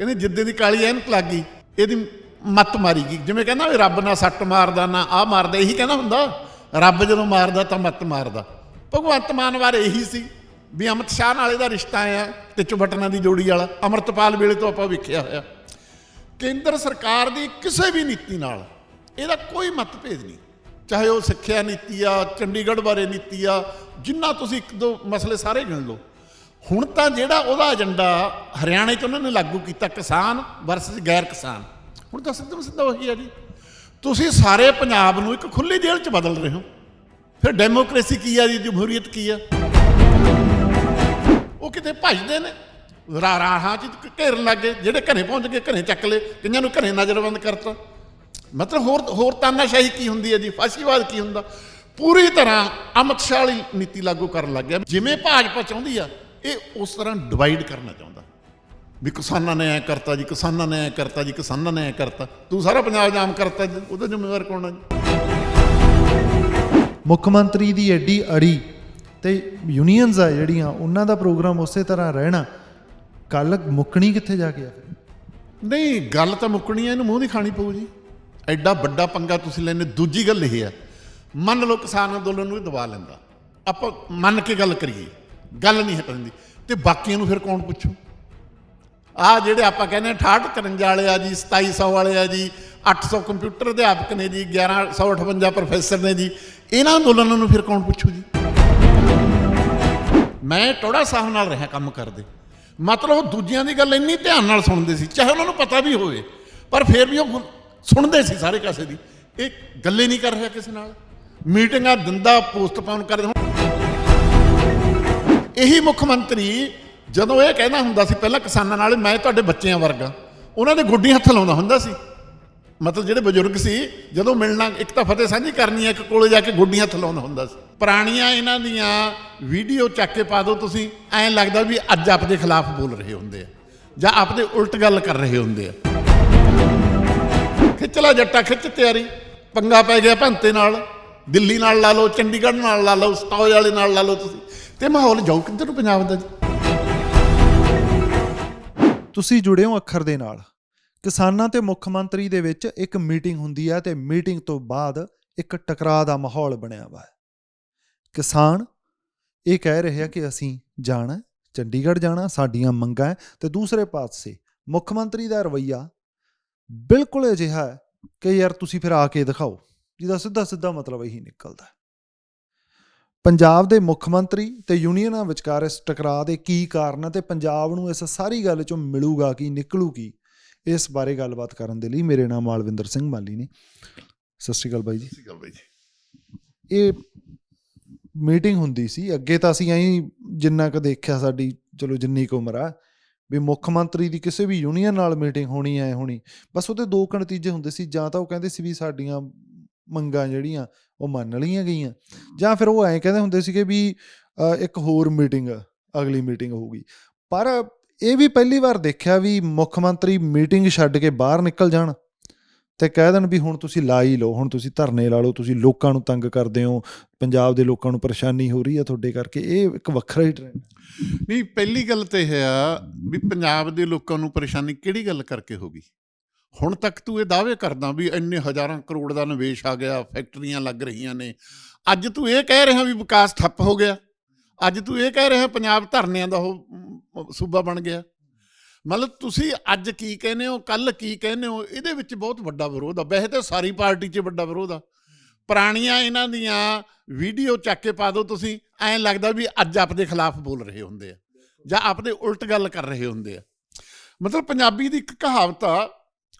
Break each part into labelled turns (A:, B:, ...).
A: ਕਹਿੰਦੇ ਜਿੱਦੇ ਦੀ ਕਾਲੀ ਐਨਕ ਲੱਗ ਗਈ, ਇਹਦੀ ਮੱਤ ਮਾਰੀ ਗਈ। ਜਿਵੇਂ ਕਹਿੰਦਾ ਵੀ ਰੱਬ ਨਾ ਸੱਟ ਮਾਰਦਾ, ਨਾ ਆ ਮਾਰਦਾ, ਇਹੀ ਕਹਿੰਦਾ ਹੁੰਦਾ। ਰੱਬ ਜਦੋਂ ਮਾਰਦਾ ਤਾਂ ਮੱਤ ਮਾਰਦਾ। ਭਗਵੰਤ ਮਾਨ ਬਾਰੇ ਇਹੀ ਸੀ ਵੀ ਅਮਿਤ ਸ਼ਾਹ ਨਾਲ ਇਹਦਾ ਰਿਸ਼ਤਾ ਆ ਤੇ ਚੁਬਟਨਾਂ ਦੀ ਜੋੜੀ ਵਾਲਾ, ਅਮਰਤਪਾਲ ਵੇਲੇ ਤੋਂ ਆਪਾਂ ਵੇਖਿਆ ਹੋਇਆ। ਕੇਂਦਰ ਸਰਕਾਰ ਦੀ ਕਿਸੇ ਵੀ ਨੀਤੀ ਨਾਲ ਇਹਦਾ ਕੋਈ ਮਤਭੇਦ ਨਹੀਂ। ਚਾਹੇ ਉਹ ਸਿੱਖਿਆ ਨੀਤੀ ਆ, ਚੰਡੀਗੜ੍ਹ ਬਾਰੇ ਨੀਤੀ ਆ, ਜਿੰਨਾ ਤੁਸੀਂ ਇੱਕ ਦੋ ਮਸਲੇ ਸਾਰੇ ਗਿਣ ਲਓ। ਹੁਣ ਤਾਂ ਜਿਹੜਾ ਉਹਦਾ ਏਜੰਡਾ ਹਰਿਆਣੇ 'ਚ ਉਹਨਾਂ ਨੇ ਲਾਗੂ ਕੀਤਾ ਕਿਸਾਨ ਵਰਸਸ ਗੈਰ ਕਿਸਾਨ। ਹੁਣ ਤਾਂ ਸਿੱਧਾ ਸਿੱਧਾ ਉਹੀ ਆ ਜੀ। ਤੁਸੀਂ ਸਾਰੇ ਪੰਜਾਬ ਨੂੰ ਇੱਕ ਖੁੱਲੀ ਜੇਲ੍ਹ 'ਚ ਬਦਲ ਰਹੇ ਹੋ। ਫਿਰ ਡੈਮੋਕ੍ਰੇਸੀ ਕੀ ਆ ਜੀ? ਜਮਹੂਰੀਅਤ ਕੀ ਆ? ਉਹ ਕਿਤੇ ਭੱਜਦੇ ਨੇ। ਰਾ, ਰਾਹਾਂ ਚ ਘੇਰਨ ਲੱਗੇ ਜਿਹੜੇ ਘਰੇ ਪਹੁੰਚ ਗਏ, ਘਰੇ ਚੱਕ ਲਏ। ਕਈਆਂ ਨੂੰ ਘਰੇ ਨਜ਼ਰਬੰਦ ਕਰਤਾ। ਮਤਲਬ ਹੋਰ ਹੋਰ ਤਾਨਾਸ਼ਾਹੀ ਕੀ ਹੁੰਦੀ ਹੈ ਜੀ? ਫਾਸ਼ੀਵਾਦ ਕੀ ਹੁੰਦਾ? ਪੂਰੀ ਤਰ੍ਹਾਂ ਅਮਿਤ ਸ਼ਾਹ ਵਾਲੀ ਨੀਤੀ ਲਾਗੂ ਕਰਨ ਲੱਗ ਗਿਆ। ਜਿਵੇਂ ਭਾਜਪਾ ਚਾਹੁੰਦੀ ਆ ਇਹ ਉਸ ਤਰ੍ਹਾਂ ਡਿਵਾਈਡ ਕਰਨਾ ਚਾਹੁੰਦਾ। ਵੀ ਕਿਸਾਨਾਂ ਨੇ ਐ ਕਰਤਾ ਜੀ ਕਿਸਾਨਾਂ ਨੇ ਐ ਕਰਤਾ ਜੀ ਕਿਸਾਨਾਂ ਨੇ ਐ ਕਰਤਾ। ਤੂੰ ਸਾਰਾ ਪੰਜਾਬ ਜਾਮ ਕਰਤਾ ਉਹਦਾ ਜ਼ਿੰਮੇਵਾਰ ਕੌਣ ਆ ਜੀ?
B: ਮੁੱਖ ਮੰਤਰੀ ਦੀ ਐਡੀ ਅੜੀ ਤੇ ਯੂਨੀਅਨਸ ਆ ਜਿਹੜੀਆਂ ਉਹਨਾਂ ਦਾ ਪ੍ਰੋਗਰਾਮ ਉਸੇ ਤਰ੍ਹਾਂ ਰਹਿਣਾ। ਕੱਲ ਮੁੱਕਣੀ ਕਿੱਥੇ ਜਾ ਕੇ ਆ
A: ਨਹੀਂ ਗੱਲ ਤਾਂ ਮੁੱਕਣੀ ਐ ਇਹਨੂੰ ਮੂੰਹ ਦੀ ਖਾਣੀ ਪਊ ਜੀ। ਐਡਾ ਵੱਡਾ ਪੰਗਾ ਤੁਸੀਂ ਲੈਨੇ ਦੂਜੀ ਗੱਲ ਇਹ ਆ। ਮੰਨ ਲਓ ਕਿਸਾਨ ਅੰਦੋਲਨ ਨੂੰ ਹੀ ਦਬਾ ਲੈਂਦਾ। ਆਪਾਂ ਮੰਨ ਕੇ ਗੱਲ ਕਰੀਏ। ਗੱਲ ਨਹੀਂ ਹਟਣ ਦੀ ਤੇ ਬਾਕੀਆਂ ਨੂੰ ਫਿਰ ਕੌਣ ਪੁੱਛੂ? ਆ ਜਿਹੜੇ ਆਪਾਂ ਕਹਿੰਦੇ 68 53 ਵਾਲੇ ਆ ਜੀ 2700 ਵਾਲੇ ਆ ਜੀ 800 ਕੰਪਿਊਟਰ ਅਧਿਆਪਕ ਨੇ ਜੀ 1158 ਪ੍ਰੋਫੈਸਰ ਨੇ ਜੀ, ਇਹਨਾਂ ਅੰਦੋਲਨਾਂ ਨੂੰ ਫਿਰ ਕੌਣ ਪੁੱਛੂ ਜੀ? ਮੈਂ ਟੋੜਾ ਸਾਹਿਬ ਨਾਲ ਰਿਹਾ ਕੰਮ ਕਰਦੇ। ਮਤਲਬ ਉਹ ਦੂਜਿਆਂ ਦੀ ਗੱਲ ਇੰਨੀ ਧਿਆਨ ਨਾਲ ਸੁਣਦੇ ਸੀ, ਚਾਹੇ ਉਹਨਾਂ ਨੂੰ ਪਤਾ ਵੀ ਹੋਵੇ, ਪਰ ਫਿਰ ਵੀ ਉਹ ਸੁਣਦੇ ਸੀ ਸਾਰੇ ਕਾਸੇ ਦੀ। ਇਹ ਗੱਲੇ ਨਹੀਂ ਕਰ ਰਿਹਾ ਕਿਸੇ ਨਾਲ। ਮੀਟਿੰਗਾਂ ਦਿੰਦਾ, ਪੋਸਟਪੋਨ ਕਰਦੇ। ਹੁਣ ਇਹੀ ਮੁੱਖ ਮੰਤਰੀ ਜਦੋਂ ਇਹ ਕਹਿੰਦਾ ਹੁੰਦਾ ਸੀ, ਪਹਿਲਾਂ ਕਿਸਾਨਾਂ ਨਾਲ, ਮੈਂ ਤੁਹਾਡੇ ਬੱਚਿਆਂ ਵਰਗਾ। ਉਹਨਾਂ ਦੇ ਗੋਡੀ ਹੱਥ ਲਾਉਂਦਾ ਹੁੰਦਾ ਸੀ। ਮਤਲਬ ਜਿਹੜੇ ਬਜ਼ੁਰਗ ਸੀ, ਜਦੋਂ ਮਿਲਣਾ, ਇੱਕ ਤਾਂ ਫਤਿਹ ਸਾਂਝੀ ਕਰਨੀ ਹੈ, ਇੱਕ ਕੋਲੇ ਜਾ ਕੇ ਗੋਡੀਆਂ ਥਲਾਉਂਦਾ ਹੁੰਦਾ ਸੀ। ਪੁਰਾਣੀਆਂ ਇਹਨਾਂ ਦੀਆਂ ਵੀਡੀਓ ਚੱਕ ਕੇ ਪਾ ਦਿਓ ਤੁਸੀਂ, ਐਂ ਲੱਗਦਾ ਵੀ ਅੱਜ ਆਪਦੇ ਖਿਲਾਫ ਬੋਲ ਰਹੇ ਹੁੰਦੇ ਆ, ਜਾਂ ਆਪਦੇ ਉਲਟ ਗੱਲ ਕਰ ਰਹੇ ਹੁੰਦੇ ਆ। ਖਿੱਚ ਲਾ ਜੱਟਾ, ਖਿੱਚ ਤਿਆਰੀ। ਪੰਗਾ ਪੈ ਗਿਆ ਭੰਤੇ ਨਾਲ, ਦਿੱਲੀ ਨਾਲ ਲਾ ਲਓ, ਚੰਡੀਗੜ੍ਹ ਨਾਲ ਲਾ ਲਓ ਸਟੌਜ ਵਾਲੇ ਨਾਲ ਲਾ ਲਓ ਤੁਸੀਂ। ਤੇ ਮਾਹੌਲ ਜਾਊ ਕਿੱਧਰ ਨੂੰ ਪੰਜਾਬ ਦਾ? ਜੀ
B: ਤੁਸੀਂ ਜੁੜੇ ਹੋ ਅੱਖਰ ਦੇ ਨਾਲ। ਕਿਸਾਨਾਂ ਤੇ ਮੁੱਖ ਮੰਤਰੀ ਦੇ ਵਿੱਚ ਇੱਕ ਮੀਟਿੰਗ ਹੁੰਦੀ ਹੈ ਤੇ ਮੀਟਿੰਗ ਤੋਂ ਬਾਅਦ ਇੱਕ ਟਕਰਾਅ ਦਾ ਮਾਹੌਲ ਬਣਿਆ ਵਾ। ਕਿਸਾਨ ਇਹ ਕਹਿ ਰਹੇ ਆ ਕਿ ਅਸੀਂ ਜਾਣਾ ਚੰਡੀਗੜ੍ਹ ਜਾਣਾ, ਸਾਡੀਆਂ ਮੰਗਾਂ ਹੈ ਤੇ ਦੂਸਰੇ ਪਾਸੇ ਮੁੱਖ ਮੰਤਰੀ ਦਾ ਰਵਈਆ ਬਿਲਕੁਲ ਅਜਿਹਾ ਹੈ ਕਿ ਯਾਰ ਤੁਸੀਂ ਫਿਰ ਆ ਕੇ ਦਿਖਾਓ। ਜਿਹਦਾ ਸਿੱਧਾ ਸਿੱਧਾ ਮਤਲਬ ਇਹੀ ਨਿਕਲਦਾ। ਪੰਜਾਬ ਦੇ ਮੁੱਖ ਮੰਤਰੀ ਤੇ ਯੂਨੀਅਨਾਂ ਵਿਚਕਾਰ ਇਸ ਟਕਰਾਅ ਦੇ ਕੀ ਕਾਰਨ ਹੈ ਤੇ ਪੰਜਾਬ ਨੂੰ ਇਸ ਸਾਰੀ ਗੱਲ ਚੋਂ ਮਿਲੂਗਾ ਕੀ ਨਿਕਲੂ ਕੀ? ਇਸ ਬਾਰੇ ਗੱਲਬਾਤ ਕਰਨ ਦੇ ਲਈ ਮੇਰੇ ਨਾਲ ਮਾਲਵਿੰਦਰ ਸਿੰਘ ਮਾਲੀ ਨੇ। ਸਤਿ ਸ਼੍ਰੀ ਅਕਾਲ ਬਾਈ ਜੀ।
A: ਸਹੀ ਗੱਲ ਬਾਈ ਜੀ।
B: ਇਹ ਮੀਟਿੰਗ ਹੁੰਦੀ ਸੀ ਅੱਗੇ ਤਾਂ ਅਸੀਂ ਐਂ ਜਿੰਨਾ ਕੁ ਦੇਖਿਆ ਸਾਡੀ ਚਲੋ ਜਿੰਨੀ ਕੁ ਉਮਰ ਆ ਵੀ ਮੁੱਖ ਮੰਤਰੀ ਦੀ ਕਿਸੇ ਵੀ ਯੂਨੀਅਨ ਨਾਲ ਮੀਟਿੰਗ ਹੋਣੀ ਐ ਹੋਣੀ। ਬਸ ਉਹਦੇ ਦੋ ਕੁ ਨਤੀਜੇ ਹੁੰਦੇ ਸੀ ਜਾਂ ਤਾਂ ਉਹ ਕਹਿੰਦੇ ਸੀ ਵੀ ਸਾਡੀਆਂ ਮੰਗਾਂ ਜਿਹੜੀਆਂ ਉਹ ਮੰਨ ਲਈਆਂ ਗਈਆਂ। ਜਾਂ ਫਿਰ ਉਹ ਐਂ ਕਹਿੰਦੇ ਹੁੰਦੇ ਸੀਗੇ ਵੀ ਇੱਕ ਹੋਰ ਮੀਟਿੰਗ, ਅਗਲੀ ਮੀਟਿੰਗ ਹੋਊਗੀ। ਪਰ ਇਹ ਵੀ ਪਹਿਲੀ ਵਾਰ ਦੇਖਿਆ ਵੀ ਮੁੱਖ ਮੰਤਰੀ ਮੀਟਿੰਗ ਛੱਡ ਕੇ ਬਾਹਰ ਨਿਕਲ ਜਾਣ ਤੇ ਕਹਿ ਦੇਣ ਵੀ ਹੁਣ ਤੁਸੀਂ ਲਾ ਹੀ ਲਓ, ਹੁਣ ਤੁਸੀਂ ਧਰਨੇ ਲਾ ਲਓ, ਤੁਸੀਂ ਲੋਕਾਂ ਨੂੰ ਤੰਗ ਕਰਦੇ ਹੋ, ਪੰਜਾਬ ਦੇ ਲੋਕਾਂ ਨੂੰ ਪਰੇਸ਼ਾਨੀ ਹੋ ਰਹੀ ਹੈ ਤੁਹਾਡੇ ਕਰਕੇ, ਇਹ ਇੱਕ ਵੱਖਰਾ ਹੀ ਟ੍ਰੈਂਡ
A: ਨਹੀਂ, ਪਹਿਲੀ ਗੱਲ ਤੇ ਇਹ ਆ ਵੀ ਪੰਜਾਬ ਦੇ ਲੋਕਾਂ ਨੂੰ ਪਰੇਸ਼ਾਨੀ ਕਿਹੜੀ ਗੱਲ ਕਰਕੇ ਹੋ ਗਈ? ਹੁਣ ਤੱਕ ਤੂੰ ਇਹ ਦਾਅਵੇ ਕਰਦਾ ਵੀ ਇੰਨੇ ਹਜ਼ਾਰਾਂ ਕਰੋੜ ਦਾ ਨਿਵੇਸ਼ ਆ ਗਿਆ, ਫੈਕਟਰੀਆਂ ਲੱਗ ਰਹੀਆਂ ਨੇ। ਅੱਜ ਤੂੰ ਇਹ ਕਹਿ ਰਿਹਾ ਵੀ ਵਿਕਾਸ ਠੱਪ ਹੋ ਗਿਆ। ਅੱਜ ਤੂੰ ਇਹ ਕਹਿ ਰਿਹਾ ਪੰਜਾਬ ਧਰਨਿਆਂ ਦਾ ਉਹ ਸੂਬਾ ਬਣ ਗਿਆ। ਮਤਲਬ ਤੁਸੀਂ ਅੱਜ ਕੀ ਕਹਿੰਦੇ ਹੋ ਕੱਲ ਕੀ ਕਹਿੰਦੇ ਹੋ, ਇਹਦੇ ਵਿੱਚ ਬਹੁਤ ਵੱਡਾ ਵਿਰੋਧ ਆ। ਵੈਸੇ ਤਾਂ ਸਾਰੀ ਪਾਰਟੀ 'ਚ ਵੱਡਾ ਵਿਰੋਧ ਆ। ਪੁਰਾਣੀਆਂ ਇਹਨਾਂ ਦੀਆਂ ਵੀਡੀਓ ਚੱਕ ਕੇ ਪਾ ਦਿਓ ਤੁਸੀਂ, ਐਂ ਲੱਗਦਾ ਵੀ ਅੱਜ ਆਪਦੇ ਖਿਲਾਫ ਬੋਲ ਰਹੇ ਹੁੰਦੇ ਆ ਜਾਂ ਆਪਦੇ ਉਲਟ ਗੱਲ ਕਰ ਰਹੇ ਹੁੰਦੇ ਆ। ਮਤਲਬ ਪੰਜਾਬੀ ਦੀ ਇੱਕ ਕਹਾਵਤ ਆ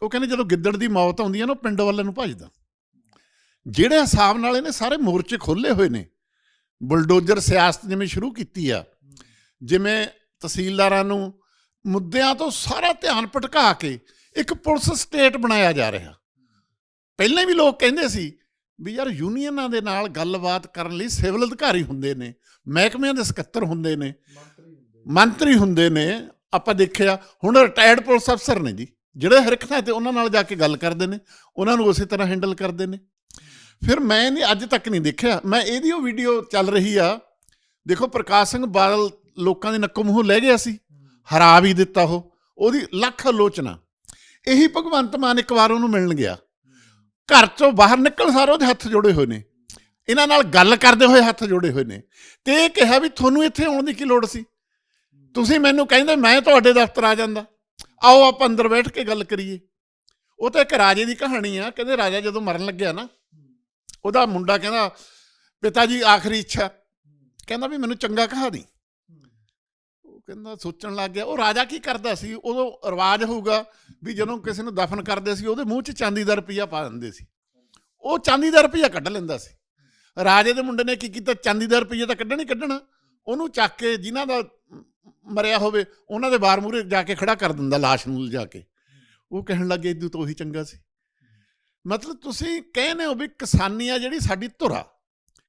A: ਉਹ ਕਹਿੰਦੇ ਜਦੋਂ ਗਿੱਦੜ ਦੀ ਮੌਤ ਆਉਂਦੀ ਹੈ ਨਾ ਉਹ ਪਿੰਡ ਵੱਲ ਨੂੰ ਭੱਜਦਾ। ਜਿਹੜੇ ਹਿਸਾਬ ਨਾਲ ਇਹਨੇ ਸਾਰੇ ਮੋਰਚੇ ਖੋਲੇ ਹੋਏ ਨੇ ਬੁਲਡੋਜ਼ਰ ਸਿਆਸਤ ਜਿਵੇਂ ਸ਼ੁਰੂ ਕੀਤੀ ਆ ਜਿਵੇਂ ਤਹਿਸੀਲਦਾਰਾਂ ਨੂੰ ਮੁੱਦਿਆਂ ਤੋਂ ਸਾਰਾ ਧਿਆਨ ਭਟਕਾ ਕੇ ਇੱਕ ਪੁਲਿਸ ਸਟੇਟ ਬਣਾਇਆ ਜਾ ਰਿਹਾ। ਪਹਿਲਾਂ ਵੀ ਲੋਕ ਕਹਿੰਦੇ ਸੀ ਵੀ ਯਾਰ ਯੂਨੀਅਨਾਂ ਦੇ ਨਾਲ ਗੱਲਬਾਤ ਕਰਨ ਲਈ ਸਿਵਲ ਅਧਿਕਾਰੀ ਹੁੰਦੇ ਨੇ ਮਹਿਕਮਿਆਂ ਦੇ ਸਕੱਤਰ ਹੁੰਦੇ ਨੇ ਮੰਤਰੀ ਹੁੰਦੇ ਨੇ। ਆਪਾਂ ਦੇਖਿਆ ਹੁਣ ਰਿਟਾਇਰਡ ਪੁਲਿਸ ਅਫਸਰ ਨੇ ਜੀ। ਜਿਹੜੇ ਹਰ ਇੱਕ ਥਾਂ ਤੇ ਉਹਨਾਂ ਨਾਲ ਜਾ ਕੇ ਗੱਲ ਕਰਦੇ ਨੇ, ਉਹਨਾਂ ਨੂੰ ਉਸੇ ਤਰ੍ਹਾਂ ਹੈਂਡਲ ਕਰਦੇ ਨੇ। ਫਿਰ ਮੈਂ ਨਹੀਂ ਅੱਜ ਤੱਕ ਨਹੀਂ ਦੇਖਿਆ। ਮੈਂ ਇਹਦੀ ਉਹ ਵੀਡੀਓ ਚੱਲ ਰਹੀ ਆ। ਦੇਖੋ ਪ੍ਰਕਾਸ਼ ਸਿੰਘ ਬਾਦਲ ਲੋਕਾਂ ਦੇ ਨੱਕੋ ਮੂੰਹੋਂ ਲੈ ਗਿਆ ਸੀ। ਹਰਾ ਵੀ ਦਿੱਤਾ ਉਹ। ਉਹਦੀ ਲੱਖ ਆਲੋਚਨਾ। ਇਹੀ ਭਗਵੰਤ ਮਾਨ ਇੱਕ ਵਾਰ ਉਹਨੂੰ ਮਿਲਣ ਗਿਆ। ਘਰ ਚੋਂ ਬਾਹਰ ਨਿਕਲ ਸਾਰੇ ਉਹਦੇ ਹੱਥ ਜੋੜੇ ਹੋਏ ਨੇ। ਇਹਨਾਂ ਨਾਲ ਗੱਲ ਕਰਦੇ ਹੋਏ ਹੱਥ ਜੋੜੇ ਹੋਏ ਨੇ। ਤੇ ਇਹ ਕਿਹਾ ਵੀ ਤੁਹਾਨੂੰ ਇੱਥੇ ਆਉਣ ਦੀ ਕੀ ਲੋੜ ਸੀ? ਤੁਸੀਂ ਮੈਨੂੰ ਕਹਿੰਦੇ, ਮੈਂ ਤੁਹਾਡੇ ਦਫ਼ਤਰ ਆ ਜਾਂਦਾ। ਆਓ ਆਪਾਂ ਅੰਦਰ ਬੈਠ ਕੇ ਗੱਲ ਕਰੀਏ। ਉਹ ਤਾਂ ਇੱਕ ਰਾਜੇ ਦੀ ਕਹਾਣੀ ਆ, ਕਹਿੰਦੇ ਰਾਜਾ ਜਦੋਂ ਮਰਨ ਲੱਗਿਆ ਨਾ, ਉਹਦਾ ਮੁੰਡਾ ਕਹਿੰਦਾ, ਪਿਤਾ ਜੀ, ਆਖਰੀ ਇੱਛਾ। ਕਹਿੰਦਾ ਵੀ ਮੈਨੂੰ ਚੰਗਾ ਕਹਾਣੀ ਉਹ ਕਹਿੰਦਾ ਸੋਚਣ ਲੱਗ ਗਿਆ, ਉਹ ਰਾਜਾ ਕੀ ਕਰਦਾ ਸੀ? ਉਦੋਂ ਰਿਵਾਜ ਹੋਊਗਾ ਵੀ ਜਦੋਂ ਕਿਸੇ ਨੂੰ ਦਫਨ ਕਰਦੇ ਸੀ, ਉਹਦੇ ਮੂੰਹ 'ਚ ਚਾਂਦੀ ਦਾ ਰੁਪਈਆ ਪਾ ਦਿੰਦੇ ਸੀ। ਉਹ ਚਾਂਦੀ ਦਾ ਰੁਪਈਆ ਕੱਢ ਲੈਂਦਾ ਸੀ। ਰਾਜੇ ਦੇ ਮੁੰਡੇ ਨੇ ਕੀ ਕੀਤਾ? ਚਾਂਦੀ ਦਾ ਰੁਪਈਆ ਤਾਂ ਕੱਢਣਾ ਹੀ ਕੱਢਣਾ। ਉਹਨੂੰ ਚੱਕ ਕੇ ਜਿਨ੍ਹਾਂ ਦਾ ਮਰਿਆ ਹੋਵੇ, ਉਹਨਾਂ ਦੇ ਬਾਰ ਮੂਹਰੇ ਜਾ ਕੇ ਖੜਾ ਕਰ ਦਿੰਦਾ ਲਾਸ਼ ਨੂੰ ਲਿਜਾ ਕੇ। ਉਹ ਕਹਿਣ ਲੱਗੇ ਇਦੋਂ ਤੋਂ ਉਹੀ ਚੰਗਾ ਸੀ। ਮਤਲਬ ਤੁਸੀਂ ਕਹਿੰਦੇ ਹੋ ਵੀ ਕਿਸਾਨੀ ਆ ਜਿਹੜੀ ਸਾਡੀ ਧੁਰਾ,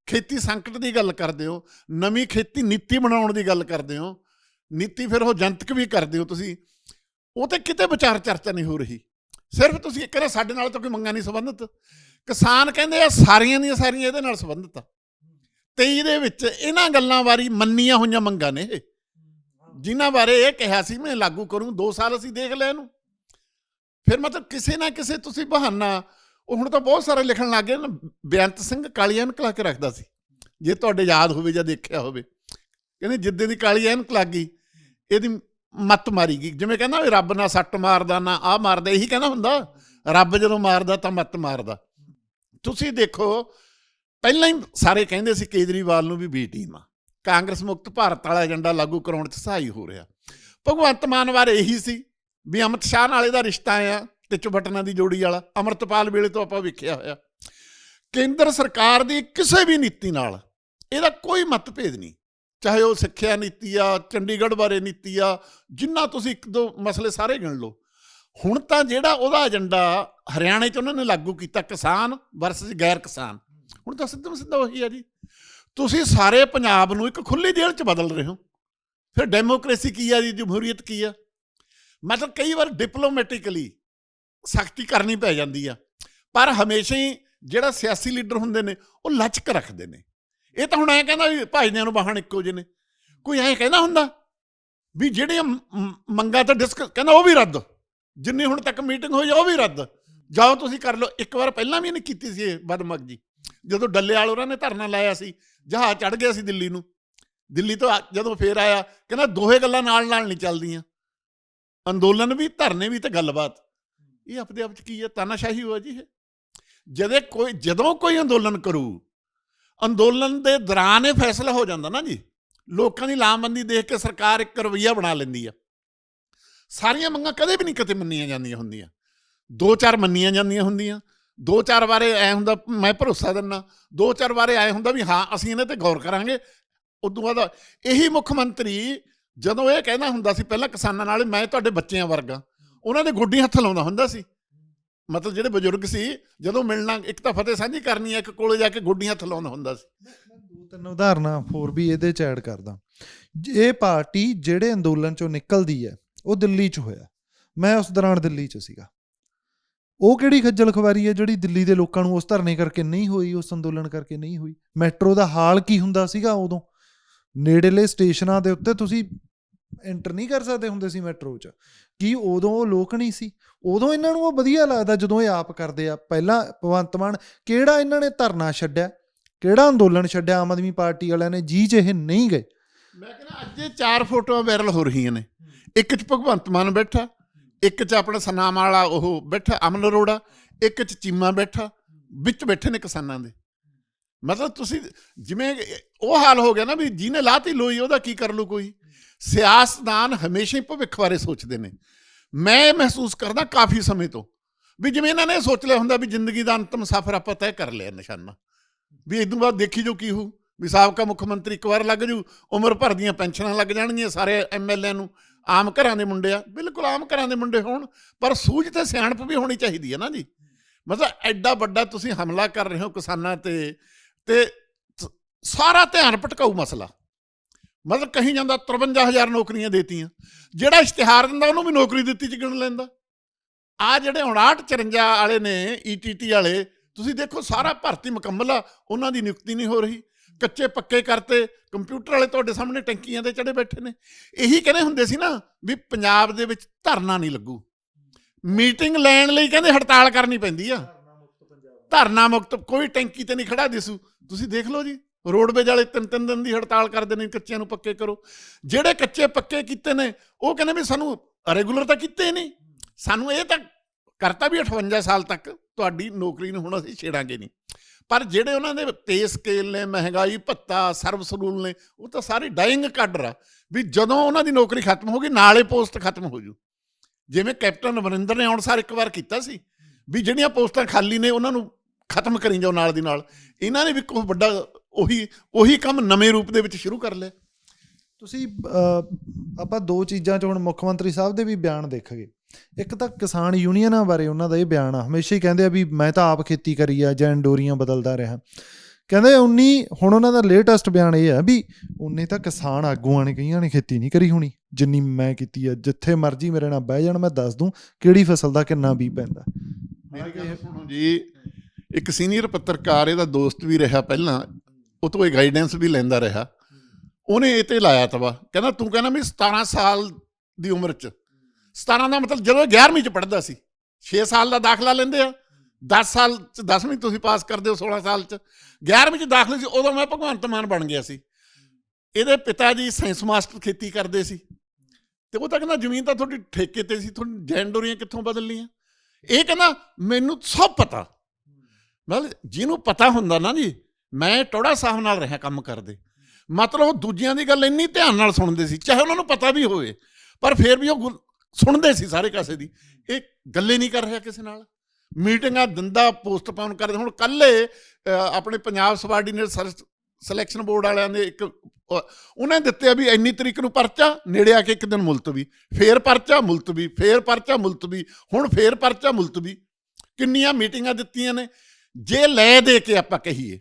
A: ਖੇਤੀ ਸੰਕਟ ਦੀ ਗੱਲ ਕਰਦੇ ਹੋ, ਨਵੀਂ ਖੇਤੀ ਨੀਤੀ ਬਣਾਉਣ ਦੀ ਗੱਲ ਕਰਦੇ ਹੋ, ਨੀਤੀ ਫਿਰ ਉਹ ਜਨਤਕ ਵੀ ਕਰਦੇ ਹੋ ਤੁਸੀਂ, ਉਹ ਤੇ ਕਿਤੇ ਵਿਚਾਰ ਚਰਚਾ ਨਹੀਂ ਹੋ ਰਹੀ। ਸਿਰਫ ਤੁਸੀਂ ਕਹਿੰਦੇ ਸਾਡੇ ਨਾਲ ਤਾਂ ਕੋਈ ਮੰਗਾਂ ਨਹੀਂ ਸੰਬੰਧਿਤ। ਕਿਸਾਨ ਕਹਿੰਦੇ ਆ, ਸਾਰੀਆਂ ਦੀਆਂ ਸਾਰੀਆਂ ਇਹਦੇ ਨਾਲ ਸੰਬੰਧਿਤ ਆ। ਤੇ ਦੇ ਵਿੱਚ ਇਹਨਾਂ ਗੱਲਾਂ ਬਾਰੇ ਮੰਨੀਆਂ ਹੋਈਆਂ ਮੰਗਾਂ ਨੇ ਇਹ। ਜਿਨ੍ਹਾਂ ਬਾਰੇ ਇਹ ਕਿਹਾ ਸੀ, ਮੈਂ ਲਾਗੂ ਕਰੂੰ 2 ਸਾਲ ਅਸੀਂ ਦੇਖ ਲੈ ਇਹਨੂੰ। ਫਿਰ ਮਤਲਬ ਕਿਸੇ ਨਾ ਕਿਸੇ ਤੁਸੀਂ ਬਹਾਨਾ, ਉਹ ਹੁਣ ਤਾਂ ਬਹੁਤ ਸਾਰੇ ਲਿਖਣ ਲੱਗ ਗਏ ਨਾ। ਬੇਅੰਤ ਸਿੰਘ ਕਾਲੀ ਐਨਕ ਲਾ ਕੇ ਰੱਖਦਾ ਸੀ। ਜੇ ਤੁਹਾਡੇ ਯਾਦ ਹੋਵੇ ਜਾਂ ਦੇਖਿਆ ਹੋਵੇ। ਕਹਿੰਦੇ ਜਿੱਦੇ ਦੀ ਕਾਲੀ ਐਨਕ ਲੱਗ ਗਈ, ਇਹਦੀ ਮੱਤ ਮਾਰੀ ਗਈ। ਜਿਵੇਂ ਕਹਿੰਦਾ ਵੀ ਰੱਬ ਨਾ ਸੱਟ ਮਾਰਦਾ, ਨਾ ਆ ਮਾਰਦਾ, ਇਹੀ ਕਹਿੰਦਾ ਹੁੰਦਾ। ਰੱਬ ਜਦੋਂ ਮਾਰਦਾ ਤਾਂ ਮੱਤ ਮਾਰਦਾ। ਤੁਸੀਂ ਦੇਖੋ, ਪਹਿਲਾਂ ਹੀ ਸਾਰੇ ਕਹਿੰਦੇ ਸੀ ਕੇਜਰੀਵਾਲ ਨੂੰ ਵੀ ਬੀ ਟੀਮ ਆ। ਕਾਂਗਰਸ ਮੁਕਤ ਭਾਰਤ ਵਾਲਾ ਏਜੰਡਾ ਲਾਗੂ ਕਰਾਉਣ 'ਚ ਸਹਾਈ ਹੋ ਰਿਹਾ। ਭਗਵੰਤ ਮਾਨ ਬਾਰੇ ਇਹੀ ਸੀ ਵੀ ਅਮਿਤ ਸ਼ਾਹ ਨਾਲ ਇਹਦਾ ਰਿਸ਼ਤਾ ਆ ਤੇ ਚੁਬਟਨਾਂ ਦੀ ਜੋੜੀ ਵਾਲਾ, ਅਮਰਤਪਾਲ ਵੇਲੇ ਤੋਂ ਆਪਾਂ ਵੇਖਿਆ ਹੋਇਆ। ਕੇਂਦਰ ਸਰਕਾਰ ਦੀ ਕਿਸੇ ਵੀ ਨੀਤੀ ਨਾਲ ਇਹਦਾ ਕੋਈ ਮਤਭੇਦ ਨਹੀਂ। ਚਾਹੇ ਉਹ ਸਿੱਖਿਆ ਨੀਤੀ ਆ, ਚੰਡੀਗੜ੍ਹ ਬਾਰੇ ਨੀਤੀ ਆ, ਜਿੰਨਾ ਤੁਸੀਂ ਇੱਕ ਦੋ ਮਸਲੇ ਸਾਰੇ ਗਿਣ ਲਓ। ਹੁਣ ਤਾਂ ਜਿਹੜਾ ਉਹਦਾ ਏਜੰਡਾ ਹਰਿਆਣੇ 'ਚ ਉਹਨਾਂ ਨੇ ਲਾਗੂ ਕੀਤਾ ਕਿਸਾਨ ਵਰਸਸ ਗੈਰ ਕਿਸਾਨ। ਹੁਣ ਤਾਂ ਸਿੱਧਾ ਸਿੱਧਾ ਉਹੀ ਆ ਜੀ। ਤੁਸੀਂ ਸਾਰੇ ਪੰਜਾਬ ਨੂੰ ਇੱਕ ਖੁੱਲੀ ਜੇਲ੍ਹ 'ਚ ਬਦਲ ਰਹੇ ਹੋ। ਫਿਰ ਡੈਮੋਕ੍ਰੇਸੀ ਕੀ ਆ ਜੀ? ਜਮਹੂਰੀਅਤ ਕੀ ਆ? ਮਤਲਬ ਕਈ ਵਾਰ ਡਿਪਲੋਮੈਟਿਕਲੀ ਸਖਤੀ ਕਰਨੀ ਪੈ ਜਾਂਦੀ ਆ। ਪਰ ਹਮੇਸ਼ਾ ਹੀ ਜਿਹੜਾ ਸਿਆਸੀ ਲੀਡਰ ਹੁੰਦੇ ਨੇ, ਉਹ ਲਚਕ ਰੱਖਦੇ ਨੇ। ਇਹ ਤਾਂ ਹੁਣ ਐ ਕਹਿੰਦਾ ਵੀ ਭਾਈਆਂ ਨੂੰ ਬਾਹਣ ਇੱਕੋ ਜਿਹੇ ਨੇ। ਕੋਈ ਐ ਕਹਿੰਦਾ ਹੁੰਦਾ ਵੀ ਜਿਹੜੀਆਂ ਮ- ਮੰਗਾਂ ਤਾਂ ਡਿਸਕਸ ਕਹਿੰਦਾ ਉਹ ਵੀ ਰੱਦ। ਜਿੰਨੀ ਹੁਣ ਤੱਕ ਮੀਟਿੰਗ ਹੋਈ ਉਹ ਵੀ ਰੱਦ। ਜਾਓ ਤੁਸੀਂ ਕਰ ਲਓ। ਇੱਕ ਵਾਰ ਪਹਿਲਾਂ ਵੀ ਇਹਨੇ ਕੀਤੀ ਸੀ ਇਹ ਬਦਮਗ ਜੀ। ਜਦੋਂ ਡੱਲੇਵਾਲ ਉਹਨਾਂ ਨੇ ਧਰਨਾ ਲਾਇਆ ਸੀ ਜਹਾਜ਼ ਚੜ ਗਿਆ ਸੀ ਦਿੱਲੀ ਨੂੰ। ਦਿੱਲੀ ਤੋਂ ਜਦੋਂ ਫੇਰ ਆਇਆ, ਕਹਿੰਦਾ ਦੋਹੇ ਗੱਲਾਂ ਨਾਲ ਨਾਲ ਨਹੀਂ ਚੱਲਦੀਆਂ। ਅੰਦੋਲਨ ਵੀ, ਧਰਨੇ ਵੀ ਤੇ ਗੱਲਬਾਤ। ਇਹ ਆਪਦੇ ਆਪ ਚ ਕੀ ਹੈ? ਤਾਨਾਸ਼ਾਹੀ ਹੋਆ ਜੀ ਇਹ। ਜਦੇ ਕੋਈ, ਜਦੋਂ ਕੋਈ ਅੰਦੋਲਨ ਕਰੂ, ਅੰਦੋਲਨ ਦੇ ਦੌਰਾਨ ਇਹ ਫੈਸਲਾ ਹੋ ਜਾਂਦਾ ਨਾ ਜੀ। ਲੋਕਾਂ ਦੀ ਲਾਮਬੰਦੀ ਦੇਖ ਕੇ ਸਰਕਾਰ ਇੱਕ ਰਵਈਆ ਬਣਾ ਲੈਂਦੀ ਆ। ਸਾਰੀਆਂ ਮੰਗਾਂ ਕਦੇ ਵੀ ਨਹੀਂ ਕਿਤੇ ਮੰਨੀਆਂ ਜਾਂਦੀਆਂ ਹੁੰਦੀਆਂ। ਦੋ ਚਾਰ ਮੰਨੀਆਂ ਜਾਂਦੀਆਂ ਹੁੰਦੀਆਂ। ਦੋ ਚਾਰ ਵਾਰੇ ਐ ਹੁੰਦਾ, ਮੈਂ ਭਰੋਸਾ ਦਿੰਨਾ ਦੋ ਚਾਰ ਵਾਰੇ ਐ ਹੁੰਦਾ ਵੀ ਹਾਂ, ਅਸੀਂ ਇਹਨਾਂ ਤੇ ਗੌਰ ਕਰਾਂਗੇ। ਉਦੋਂ ਬਾਅਦ ਇਹੀ ਮੁੱਖ ਮੰਤਰੀ ਜਦੋਂ ਇਹ ਕਹਿੰਦਾ ਹੁੰਦਾ ਸੀ, ਪਹਿਲਾਂ ਕਿਸਾਨਾਂ ਨਾਲ, ਮੈਂ ਤੁਹਾਡੇ ਬੱਚਿਆਂ ਵਰਗਾ। ਉਹਨਾਂ ਦੇ ਗੋਡੀ ਹੱਥ ਲਾਉਂਦਾ ਹੁੰਦਾ ਸੀ। ਮਤਲਬ ਜਿਹੜੇ ਬਜ਼ੁਰਗ ਸੀ, ਜਦੋਂ ਮਿਲਣਾ, ਇੱਕ ਤਾਂ ਫਤਿਹ ਸਾਂਝੀ ਕਰਨੀ ਹੈ ਇੱਕ ਕੋਲੇ ਜਾ ਕੇ ਗੋਡੀਆਂ ਹੱਥ ਲਾਉਂਦਾ ਹੁੰਦਾ ਸੀ।
B: ਦੋ ਤਿੰਨ ਉਦਾਹਰਨਾਂ ਹੋਰ ਵੀ ਇਹਦੇ ਚ ਐਡ ਕਰਦਾ। ਇਹ ਪਾਰਟੀ ਜਿਹੜੇ ਅੰਦੋਲਨ ਚੋਂ ਨਿਕਲਦੀ ਹੈ, ਉਹ ਦਿੱਲੀ ਚ ਹੋਇਆ। ਮੈਂ ਉਸ ਦੌਰਾਨ ਦਿੱਲੀ ਚ ਸੀਗਾ। ਉਹ ਕਿਹੜੀ ਖੱਜਲ ਖਵਾਰੀ ਹੈ ਜਿਹੜੀ ਦਿੱਲੀ ਦੇ ਲੋਕਾਂ ਨੂੰ ਉਸ ਧਰਨੇ ਕਰਕੇ ਨਹੀਂ ਹੋਈ, ਉਸ ਅੰਦੋਲਨ ਕਰਕੇ ਨਹੀਂ ਹੋਈ? ਮੈਟਰੋ ਦਾ ਹਾਲ ਕੀ ਹੁੰਦਾ ਸੀਗਾ ਉਦੋਂ? ਨੇੜੇਲੇ ਸਟੇਸ਼ਨਾਂ ਦੇ ਉੱਤੇ ਤੁਸੀਂ ਐਂਟਰ ਨਹੀਂ ਕਰ ਸਕਦੇ ਹੁੰਦੇ ਸੀ ਮੈਟਰੋ 'ਚ। ਕੀ ਉਦੋਂ ਉਹ ਲੋਕ ਨਹੀਂ ਸੀ? ਉਦੋਂ ਇਹਨਾਂ ਨੂੰ ਉਹ ਵਧੀਆ ਲੱਗਦਾ ਜਦੋਂ ਇਹ ਆਪ ਕਰਦੇ ਆ। ਪਹਿਲਾਂ ਭਗਵੰਤ ਮਾਨ ਕਿਹੜਾ ਇਹਨਾਂ ਨੇ ਧਰਨਾ ਛੱਡਿਆ? ਕਿਹੜਾ ਅੰਦੋਲਨ ਛੱਡਿਆ? ਆਮ ਆਦਮੀ ਪਾਰਟੀ ਵਾਲਿਆਂ ਨੇ ਜੀ ਚ ਇਹ ਨਹੀਂ ਗਏ।
A: ਮੈਂ ਕਹਿੰਦਾ ਅੱਜ ਇਹ ਚਾਰ ਫੋਟੋਆਂ ਵਾਇਰਲ ਹੋ ਰਹੀਆਂ ਨੇ। ਇੱਕ ਚ ਭਗਵੰਤ ਮਾਨ ਬੈਠਾ ਇੱਕ ਚ ਆਪਣਾ ਸਨਾਮ ਵਾਲਾ ਉਹ ਬੈਠਾ, ਅਮਨ ਅਰੋੜਾ, ਇੱਕ ਚ ਚੀਮਾ ਬੈਠਾ, ਵਿੱਚ ਬੈਠੇ ਨੇ ਕਿਸਾਨਾਂ ਦੇ। ਮਤਲਬ ਤੁਸੀਂ ਜਿਵੇਂ ਉਹ ਹਾਲ ਹੋ ਗਿਆ ਨਾ ਵੀ ਜਿਹਨੇ ਲਾਤੀ ਲੋਈ, ਉਹਦਾ ਕੀ ਕਰ ਲੂ ਕੋਈ? ਸਿਆਸਤਦਾਨ ਹਮੇਸ਼ਾ ਹੀ ਭਵਿੱਖ ਬਾਰੇ ਸੋਚਦੇ ਨੇ। ਮੈਂ ਇਹ ਮਹਿਸੂਸ ਕਰਦਾ ਕਾਫੀ ਸਮੇਂ ਤੋਂ ਵੀ ਜਿਵੇਂ ਇਹਨਾਂ ਨੇ ਇਹ ਸੋਚ ਲਿਆ ਹੁੰਦਾ ਵੀ ਜ਼ਿੰਦਗੀ ਦਾ ਅੰਤਮ ਸਫ਼ਰ ਆਪਾਂ ਤੈਅ ਕਰ ਲਿਆ ਨਿਸ਼ਾਨਾ। ਵੀ ਇਦੋਂ ਬਾਅਦ ਦੇਖੀ ਜੋ ਕੀ ਹੋਊ, ਵੀ ਸਾਬਕਾ ਮੁੱਖ ਮੰਤਰੀ ਇੱਕ ਵਾਰ ਲੱਗ ਜੂ, ਉਮਰ ਭਰ ਦੀਆਂ ਪੈਨਸ਼ਨਾਂ ਲੱਗ ਜਾਣਗੀਆਂ ਸਾਰੇ ਐਮਐਲਏ ਨੂੰ। ਆਮ ਘਰਾਂ ਦੇ ਮੁੰਡੇ ਆ, ਬਿਲਕੁਲ ਆਮ ਘਰਾਂ ਦੇ ਮੁੰਡੇ ਹੋਣ, ਪਰ ਸੂਝ ਤੇ ਸਿਆਣਪ ਵੀ ਹੋਣੀ ਚਾਹੀਦੀ ਹੈ ਨਾ ਜੀ। ਮਤਲਬ ਐਡਾ ਵੱਡਾ ਤੁਸੀਂ ਹਮਲਾ ਕਰ ਰਹੇ ਹੋ ਕਿਸਾਨਾਂ ਤੇ ਤੇ ਸਾਰਾ ਧਿਆਨ ਭਟਕਾਊ ਮਸਲਾ। ਮਤਲਬ ਕਹੀ ਜਾਂਦਾ 53000 ਨੌਕਰੀਆਂ ਦੇਤੀਆਂ, ਜਿਹੜਾ ਇਸ਼ਤਿਹਾਰ ਦਿੰਦਾ ਉਹਨੂੰ ਵੀ ਨੌਕਰੀ ਦਿੱਤੀ ਚ ਗਿਣ ਲੈਂਦਾ? ਆ ਜਿਹੜੇ 59 54 ਵਾਲੇ ਨੇ ਈਟੀਟੀ ਵਾਲੇ, ਤੁਸੀਂ ਦੇਖੋ ਸਾਰਾ ਭਰਤੀ ਮੁਕੰਮਲ ਆ, ਉਹਨਾਂ ਦੀ ਨਿਯੁਕਤੀ ਨਹੀਂ ਹੋ ਰਹੀ। ਕੱਚੇ ਪੱਕੇ ਕਰਤੇ, ਕੰਪਿਊਟਰ ਵਾਲੇ ਤੁਹਾਡੇ ਸਾਹਮਣੇ ਟੈਂਕੀਆਂ ਤੇ ਚੜੇ ਬੈਠੇ ਨੇ। ਇਹੀ ਕਹਿੰਦੇ ਹੁੰਦੇ ਸੀ ਨਾ ਵੀ ਪੰਜਾਬ ਦੇ ਵਿੱਚ ਧਰਨਾ ਨਹੀਂ ਲੱਗੂ। ਮੀਟਿੰਗ ਲੈਣ ਲਈ ਕਹਿੰਦੇ ਹੜਤਾਲ ਕਰਨੀ ਪੈਂਦੀ ਆ। ਧਰਨਾ ਮੁਕਤ, ਕੋਈ ਟੈਂਕੀ ਤੇ ਨਹੀਂ ਖੜਾ ਦਿਸੂ। ਤੁਸੀਂ ਦੇਖ ਲਓ ਜੀ, ਰੋਡਵੇਜ ਵਾਲੇ ਤਿੰਨ ਤਿੰਨ ਦਿਨ ਦੀ ਹੜਤਾਲ ਕਰਦੇ ਨੇ, ਕੱਚਿਆਂ ਨੂੰ ਪੱਕੇ ਕਰੋ। ਜਿਹੜੇ ਕੱਚੇ ਪੱਕੇ ਕੀਤੇ ਨੇ, ਉਹ ਕਹਿੰਦੇ ਵੀ ਸਾਨੂੰ ਰੈਗੂਲਰ ਤਾਂ ਕੀਤੇ ਹੀ ਨਹੀਂ। ਸਾਨੂੰ ਇਹ ਤਾਂ ਕਰਤਾ ਵੀ 58 ਸਾਲ ਤੱਕ, ਤੁਹਾਡੀ ਨੌਕਰੀ ਨੂੰ ਹੁਣ ਅਸੀਂ ਛੇੜਾਂਗੇ ਨਹੀਂ। ਪਰ ਜਿਹੜੇ ਉਹਨਾਂ ਦੇ ਪੇ ਸਕੇਲ ਨੇ, ਮਹਿੰਗਾਈ, ਭੱਤਾ ਸਰਵਿਸ ਰੂਲ ਨੇ, ਉਹ ਤਾਂ ਸਾਰੇ ਡਾਈਂਗ ਕੱਢ ਰਾ ਵੀ ਜਦੋਂ ਉਹਨਾਂ ਦੀ ਨੌਕਰੀ ਖਤਮ ਹੋ ਗਈ, ਨਾਲੇ ਪੋਸਟ ਖਤਮ ਹੋ ਜੂ। ਜਿਵੇਂ ਕੈਪਟਨ ਅਮਰਿੰਦਰ ਨੇ ਆਉਣ ਸਾਰ ਇੱਕ ਵਾਰ ਕੀਤਾ ਸੀ, ਵੀ ਜਿਹੜੀਆਂ ਪੋਸਟਾਂ ਖਾਲੀ ਨੇ, ਉਹਨਾਂ ਨੂੰ ਖਤਮ ਕਰੀ ਜਾਓ ਨਾਲ ਦੀ ਨਾਲ। ਇਹਨਾਂ ਨੇ ਵੀ ਕੋਈ ਵੱਡਾ ਉਹੀ ਉਹੀ ਕੰਮ ਨਵੇਂ ਰੂਪ ਦੇ ਵਿੱਚ ਸ਼ੁਰੂ ਕਰ ਲਿਆ।
B: ਤੁਸੀਂ ਆਪਾਂ ਦੋ ਚੀਜ਼ਾਂ 'ਚ ਹੁਣ ਮੁੱਖ ਮੰਤਰੀ ਸਾਹਿਬ ਦੇ ਵੀ ਬਿਆਨ ਦੇਖਗੇ। ਇੱਕ ਤਾਂ ਕਿਸਾਨ ਯੂਨੀਅਨਾਂ ਬਾਰੇ ਉਹਨਾਂ ਦਾ ਇਹ ਬਿਆਨ ਆ, ਹਮੇਸ਼ਾ ਹੀ ਕਹਿੰਦੇ ਆ ਵੀ ਮੈਂ ਤਾਂ ਆਪ ਖੇਤੀ ਕਰੀ ਆ ਜਾਂ ਡੋਰੀਆਂ ਬਦਲਦਾ ਰਿਹਾ। ਕਹਿੰਦੇ 19 ਹੁਣ ਉਹਨਾਂ ਦਾ ਲੇਟੈਸਟ ਬਿਆਨ ਇਹ ਆ ਵੀ ਉਨੇ ਤਾਂ ਕਿਸਾਨ ਆਗੂਆਂ ਨੇ, ਕਈਆਂ ਨੇ ਖੇਤੀ ਨਹੀਂ ਕਰੀ ਹੋਣੀ। ਜਿੰਨੀ ਮੈਂ ਕੀਤੀ ਆ, ਜਿੱਥੇ ਮਰਜ਼ੀ ਮੇਰੇ ਨਾਲ ਬਹਿ ਜਾਣ, ਮੈਂ ਦੱਸ ਦੂੰ ਕਿਹੜੀ ਫਸਲ ਦਾ ਕਿੰਨਾ ਬੀ ਪੈਂਦਾ।
A: ਮੇਰੀ ਗੱਲ ਸੁਣੋ ਜੀ, ਇੱਕ ਸੀਨੀਅਰ ਪੱਤਰਕਾਰ, ਇਹਦਾ ਦੋਸਤ ਵੀ ਰਿਹਾ ਪਹਿਲਾਂ, ਉਹ ਤੋਂ ਇਹ ਗਾਈਡੈਂਸ ਵੀ ਲੈਂਦਾ ਰਿਹਾ। ਉਹਨੇ ਇਹ ਤੇ ਲਾਇਆ ਤਵਾ। ਕਹਿੰਦਾ, ਤੂੰ ਕਹਿੰਦਾ ਵੀ 17 ਸਾਲ ਦੀ ਉਮਰ ਚ 17 ਦਾ ਮਤਲਬ ਜਦੋਂ 11ਵੀਂ ਚ ਪੜਦਾ ਸੀ 6 ਸਾਲ ਦਾ ਦਾਖਲਾ ਲੈਂਦੇ ਆ 10 ਸਾਲ ਚ 10ਵੀਂ ਤੁਸੀਂ ਪਾਸ ਕਰਦੇ ਹੋ 16 ਸਾਲ ਚ 11ਵੀਂ ਚ ਦਾਖਲੇ ਸੀ, ਉਦੋਂ ਮੈਂ ਭਗਵੰਤ ਮਾਨ ਬਣ ਗਿਆ ਸੀ। ਇਹਦੇ ਪਿਤਾ ਜੀ ਸਾਇੰਸ ਮਾਸਟਰ ਖੇਤੀ ਕਰਦੇ ਸੀ। ਤੇ ਉਹ ਤਾਂ ਕਹਿੰਦਾ ਜ਼ਮੀਨ ਤਾਂ ਤੁਹਾਡੀ ਠੇਕੇ ਤੇ ਸੀ ਤੁਹਾਨੂੰ ਜੈਂਡੋਰੀਆਂ ਕਿੱਥੋਂ ਬਦਲ ਲਈਆਂ? ਇਹ ਕਹਿੰਦਾ ਮੈਨੂੰ ਸਭ ਪਤਾ। ਮਤਲਬ ਜਿਹਨੂੰ ਪਤਾ ਹੁੰਦਾ ਨਾ ਜੀ, ਮੈਂ ਟੋੜਾ ਸਾਹਿਬ ਨਾਲ ਰਿਹਾ ਕੰਮ ਕਰਦੇ। ਮਤਲਬ ਉਹ ਦੂਜਿਆਂ ਦੀ ਗੱਲ ਇੰਨੀ ਧਿਆਨ ਨਾਲ ਸੁਣਦੇ ਸੀ, ਚਾਹੇ ਉਹਨਾਂ ਨੂੰ ਪਤਾ ਵੀ ਹੋਵੇ, ਪਰ ਫਿਰ ਵੀ ਉਹ ਗੁ- ਸੁਣਦੇ ਸੀ ਸਾਰੇ ਕਾਸੇ ਦੀ। ਇਹ ਗੱਲੇ ਨਹੀਂ ਕਰ ਰਿਹਾ ਕਿਸੇ ਨਾਲ। ਮੀਟਿੰਗਾਂ ਦਿੰਦਾ ਪੋਸਟਪੋਨ ਕਰਦੇ। ਹੁਣ ਕੱਲੇ ਆਪਣੇ ਪੰਜਾਬ ਸਬਾਰਡੀਨੇਟ ਸਿਲੈਕਸ਼ਨ ਬੋਰਡ ਵਾਲਿਆਂ ਦੇ ਇੱਕ ਅ, ਉਹਨਾਂ ਦਿੱਤੇ ਆ ਵੀ ਇੰਨੀ ਤਰੀਕ ਨੂੰ ਪਰਚਾ ਨੇੜੇ ਆ ਕੇ ਇੱਕ ਦਿਨ ਮੁਲਤਵੀ। ਫੇਰ ਪਰਚਾ ਮੁਲਤਵੀ। ਫੇਰ ਪਰਚਾ ਮੁਲਤਵੀ। ਹੁਣ ਫੇਰ ਪਰਚਾ ਮੁਲਤਵੀ। ਕਿੰਨੀਆਂ ਮੀਟਿੰਗਾਂ ਦਿੱਤੀਆਂ ਨੇ। ਜੇ ਲੈ ਦੇ ਕੇ ਆਪਾਂ ਕਹੀਏ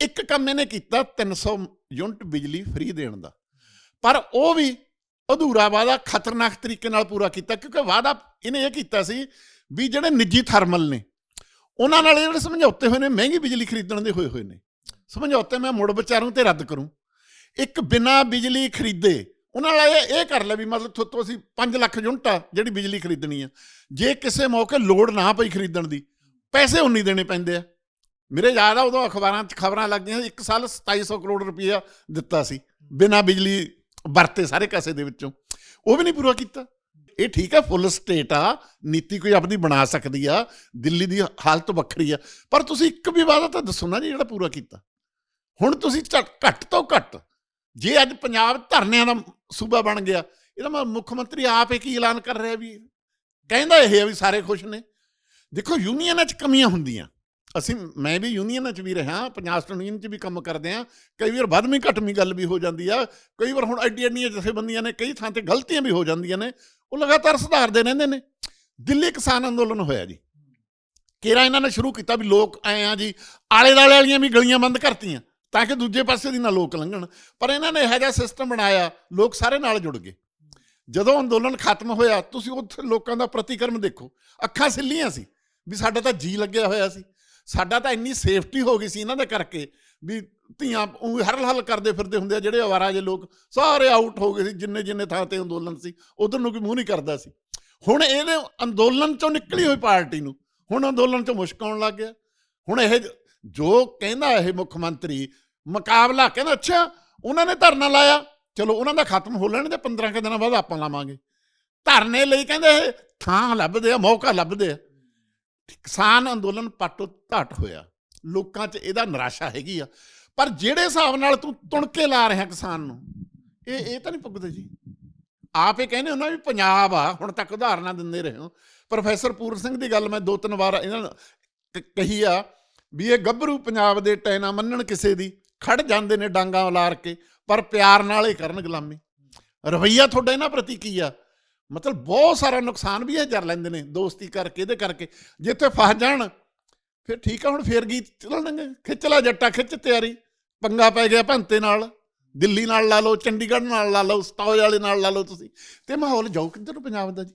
A: ਇੱਕ ਕੰਮ ਇਹਨੇ ਕੀਤਾ 300 ਯੂਨਿਟ ਬਿਜਲੀ ਫ੍ਰੀ ਦੇਣ ਦਾ। ਪਰ ਉਹ ਵੀ ਅਧੂਰਾ ਵਾਅਦਾ ਖਤਰਨਾਕ ਤਰੀਕੇ ਨਾਲ ਪੂਰਾ ਕੀਤਾ, ਕਿਉਂਕਿ ਵਾਅਦਾ ਇਹਨੇ ਇਹ ਕੀਤਾ ਸੀ ਵੀ ਜਿਹੜੇ ਨਿੱਜੀ ਥਰਮਲ ਨੇ, ਉਹਨਾਂ ਨਾਲ ਜਿਹੜੇ ਸਮਝੌਤੇ ਹੋਏ ਨੇ, ਮਹਿੰਗੀ ਬਿਜਲੀ ਖਰੀਦਣ ਦੇ ਹੋਏ ਹੋਏ ਨੇ। ਸਮਝੌਤੇ ਮੈਂ ਮੁੜ ਵਿਚਾਰੂ ਤੇ ਰੱਦ ਕਰੂੰ। ਇੱਕ ਬਿਨਾ ਬਿਜਲੀ ਖਰੀਦੇ, ਉਹਨਾਂ ਨਾਲ ਇਹ ਕਰ ਲਿਆ ਵੀ ਮਤਲਬ ਥੋਤੋਂ ਅਸੀਂ 5 ਲੱਖ ਯੂਨਿਟ ਆ ਜਿਹੜੀ ਬਿਜਲੀ ਖਰੀਦਣੀ ਆ, ਜੇ ਕਿਸੇ ਮੌਕੇ ਲੋੜ ਨਾ ਪਈ ਖਰੀਦਣ ਦੀ, ਪੈਸੇ ਉਨੀ ਦੇਣੇ ਪੈਂਦੇ ਆ। ਮੇਰੇ ਯਾਦ ਆ ਉਦੋਂ ਅਖਬਾਰਾਂ 'ਚ ਖਬਰਾਂ ਲੱਗੀਆਂ ਇੱਕ ਸਾਲ 2700 ਕਰੋੜ ਰੁਪਈਆ ਦਿੱਤਾ ਸੀ, ਬਿਨਾ ਬਿਜਲੀ ਵਰਤੇ ਸਾਰੇ ਕਾਸੇ ਦੇ ਵਿੱਚੋਂ। ਉਹ ਵੀ ਨਹੀਂ ਪੂਰਾ ਕੀਤਾ। ਇਹ ਠੀਕ ਹੈ ਫੁੱਲ ਸਟੇਟ ਆ, ਨੀਤੀ ਕੋਈ ਆਪਣੀ ਬਣਾ ਸਕਦੀ ਆ, ਦਿੱਲੀ ਦੀ ਹਾਲਤ ਵੱਖਰੀ ਆ। ਪਰ ਤੁਸੀਂ ਇੱਕ ਵੀ ਵਾਅਦਾ ਤਾਂ ਦੱਸੋ ਨਾ ਜੀ, ਜਿਹੜਾ ਪੂਰਾ ਕੀਤਾ। ਹੁਣ ਤੁਸੀਂ ਝੱਟ- ਘੱਟ ਤੋਂ ਘੱਟ, ਜੇ ਅੱਜ ਪੰਜਾਬ ਧਰਨਿਆਂ ਦਾ ਸੂਬਾ ਬਣ ਗਿਆ, ਇਹਦਾ ਮਤਲਬ ਮੁੱਖ ਮੰਤਰੀ ਆਪ ਹੀ ਐਲਾਨ ਕਰ ਰਿਹਾ ਵੀ, ਕਹਿੰਦਾ ਇਹ ਆ ਵੀ ਸਾਰੇ ਖੁਸ਼ ਨੇ। ਦੇਖੋ, ਯੂਨੀਅਨਾਂ 'ਚ ਕਮੀਆਂ ਹੁੰਦੀਆਂ। ਅਸੀਂ, ਮੈਂ ਵੀ ਯੂਨੀਅਨਾਂ 'ਚ ਵੀ ਰਿਹਾ ਪੰਜਾਬ ਸਟੂਡੈਂਟ ਯੂਨੀਅਨ 'ਚ ਵੀ ਕੰਮ ਕਰਦੇ ਆ ਕਈ ਵਾਰ ਵੱਧਵੀਂ ਘਟਵੀਂ ਗੱਲ ਵੀ ਹੋ ਜਾਂਦੀ ਆ, ਕਈ ਵਾਰ ਹੁਣ ਐਡੀ ਐਡੀਆਂ ਜਥੇਬੰਦੀਆਂ ਨੇ, ਕਈ ਥਾਂ ਤੇ ਗਲਤੀਆਂ ਵੀ ਹੋ ਜਾਂਦੀਆਂ ਨੇ, ਉਹ ਲਗਾਤਾਰ ਸੁਧਾਰਦੇ ਰਹਿੰਦੇ ਨੇ। ਦਿੱਲੀ ਕਿਸਾਨ ਅੰਦੋਲਨ ਹੋਇਆ ਜੀ। ਕੇਰਾ ਇਹਨਾਂ ਨੇ ਸ਼ੁਰੂ ਕੀਤਾ ਵੀ ਲੋਕ ਆਏ ਆ ਜੀ, ਆਲੇ ਦਾਲੇ ਵਾਲੀਆਂ ਵੀ ਗਲੀਆਂ ਬੰਦ ਕਰਤੀਆਂ, ਤਾਂ ਕਿ ਦੂਜੇ ਪਾਸੇ ਦੀ ਨਾ ਲੋਕ ਲੰਘਣ। ਪਰ ਇਹਨਾਂ ਨੇ ਇਹੋ ਜਿਹਾ ਸਿਸਟਮ ਬਣਾਇਆ, ਲੋਕ ਸਾਰੇ ਨਾਲ ਜੁੜ ਗਏ। ਜਦੋਂ ਅੰਦੋਲਨ ਖਤਮ ਹੋਇਆ, ਤੁਸੀਂ ਉੱਥੇ ਲੋਕਾਂ ਦਾ ਪ੍ਰਤੀਕਰਮ ਦੇਖੋ, ਅੱਖਾਂ ਸਿੱਲੀਆਂ ਸੀ, ਵੀ ਸਾਡਾ ਤਾਂ ਜੀ ਲੱਗਿਆ ਹੋਇਆ ਸੀ। ਸਾਡਾ ਤਾਂ ਇੰਨੀ ਸੇਫਟੀ ਹੋ ਗਈ ਸੀ ਇਹਨਾਂ ਦੇ ਕਰਕੇ ਵੀ ਧੀਆਂ ਉਹ ਹਰਲ ਹਲ ਕਰਦੇ ਫਿਰਦੇ ਹੁੰਦੇ ਆ, ਜਿਹੜੇ ਅਵਾਰਾ ਜੇ ਲੋਕ ਸਾਰੇ ਆਊਟ ਹੋ ਗਏ ਸੀ, ਜਿੰਨੇ ਜਿੰਨੇ ਥਾਂ ਤੇ ਅੰਦੋਲਨ ਸੀ, ਉਧਰ ਨੂੰ ਕੋਈ ਮੂੰਹ ਨਹੀਂ ਕਰਦਾ ਸੀ। ਹੁਣ ਇਹਦੇ ਅੰਦੋਲਨ ਚੋਂ ਨਿਕਲੀ ਹੋਈ ਪਾਰਟੀ ਨੂੰ, ਹੁਣ ਅੰਦੋਲਨ ਚੋਂ ਮੁਸ਼ਕ ਆਉਣ ਲੱਗ ਗਿਆ। ਹੁਣ ਇਹ ਜੋ ਕਹਿੰਦਾ ਇਹ ਮੁੱਖ ਮੰਤਰੀ, ਮੁਕਾਬਲਾ ਕਹਿੰਦਾ, ਅੱਛਾ, ਉਹਨਾਂ ਨੇ ਧਰਨਾ ਲਾਇਆ, ਚਲੋ ਉਹਨਾਂ ਦਾ ਖਤਮ ਹੋ ਲੈਣ ਦੇ 15 ਕੁ ਦਿਨਾਂ ਬਾਅਦ ਆਪਾਂ ਲਾਵਾਂਗੇ। ਧਰਨੇ ਲਈ ਕਹਿੰਦੇ ਇਹ ਥਾਂ ਲੱਭਦੇ ਆ, ਮੌਕਾ ਲੱਭਦੇ ਆ। ਕਿਸਾਨ ਅੰਦੋਲਨ ਪੱਟੋ ਧੱਟ ਹੋਇਆ। ਲੋਕਾਂ 'ਚ ਇਹਦਾ ਨਿਰਾਸ਼ਾ ਹੈਗੀ ਆ। ਪਰ ਜਿਹੜੇ ਹਿਸਾਬ ਨਾਲ ਤੂੰ ਤੁਣਕੇ ਲਾ ਰਿਹਾ ਕਿਸਾਨ ਨੂੰ, ਇਹ ਇਹ ਤਾਂ ਨਹੀਂ ਪੁੱਗਦੇ ਜੀ। ਆਪ ਇਹ ਕਹਿੰਦੇ ਉਹਨਾਂ ਵੀ ਪੰਜਾਬ ਆ, ਹੁਣ ਤੱਕ ਉਦਾਹਰਨਾਂ ਦਿੰਦੇ ਰਹੇ ਹੋ। ਪ੍ਰੋਫੈਸਰ ਪੂਰਨ ਸਿੰਘ ਦੀ ਗੱਲ ਮੈਂ ਦੋ ਤਿੰਨ ਵਾਰ ਇਹਨਾਂ ਨਾਲ ਕਹੀ ਆ ਵੀ ਇਹ ਗੱਭਰੂ ਪੰਜਾਬ ਦੇ ਟੈਨਾ ਮੰਨਣ ਕਿਸੇ ਦੀ। ਖੜ ਜਾਂਦੇ ਨੇ ਡਾਂਗਾ ਉਲਾਰ ਕੇ, ਪਰ ਪਿਆਰ ਨਾਲ ਹੀ ਕਰਨ ਗੁਲਾਮੀ। ਰਵਈਆ ਤੁਹਾਡਾ ਇਹਨਾਂ ਪ੍ਰਤੀ ਕੀ ਆ? ਮਤਲਬ ਬਹੁਤ ਸਾਰਾ ਨੁਕਸਾਨ ਵੀ ਇਹ ਜਰ ਲੈਂਦੇ ਨੇ ਦੋਸਤੀ ਕਰਕੇ, ਇਹਦੇ ਕਰਕੇ। ਜਿੱਥੇ ਫਸ ਜਾਣ, ਫਿਰ ਠੀਕ ਆ, ਹੁਣ ਫੇਰ ਗੀਤ ਚੱਲਣਗੇ ਖਿੱਚ ਲਾ ਜੱਟਾ, ਖਿੱਚ ਤਿਆਰੀ। ਪੰਗਾ ਪੈ ਗਿਆ ਭੰਤੇ ਨਾਲ। ਦਿੱਲੀ ਨਾਲ ਲਾ ਲਓ, ਚੰਡੀਗੜ੍ਹ ਨਾਲ ਲਾ ਲਓ, ਸਤੌਜ ਵਾਲੇ ਨਾਲ ਲਾ ਲਓ ਤੁਸੀਂ। ਤੇ ਮਾਹੌਲ ਜਾਓ ਕਿੱਧਰ ਨੂੰ ਪੰਜਾਬ ਦਾ ਜੀ?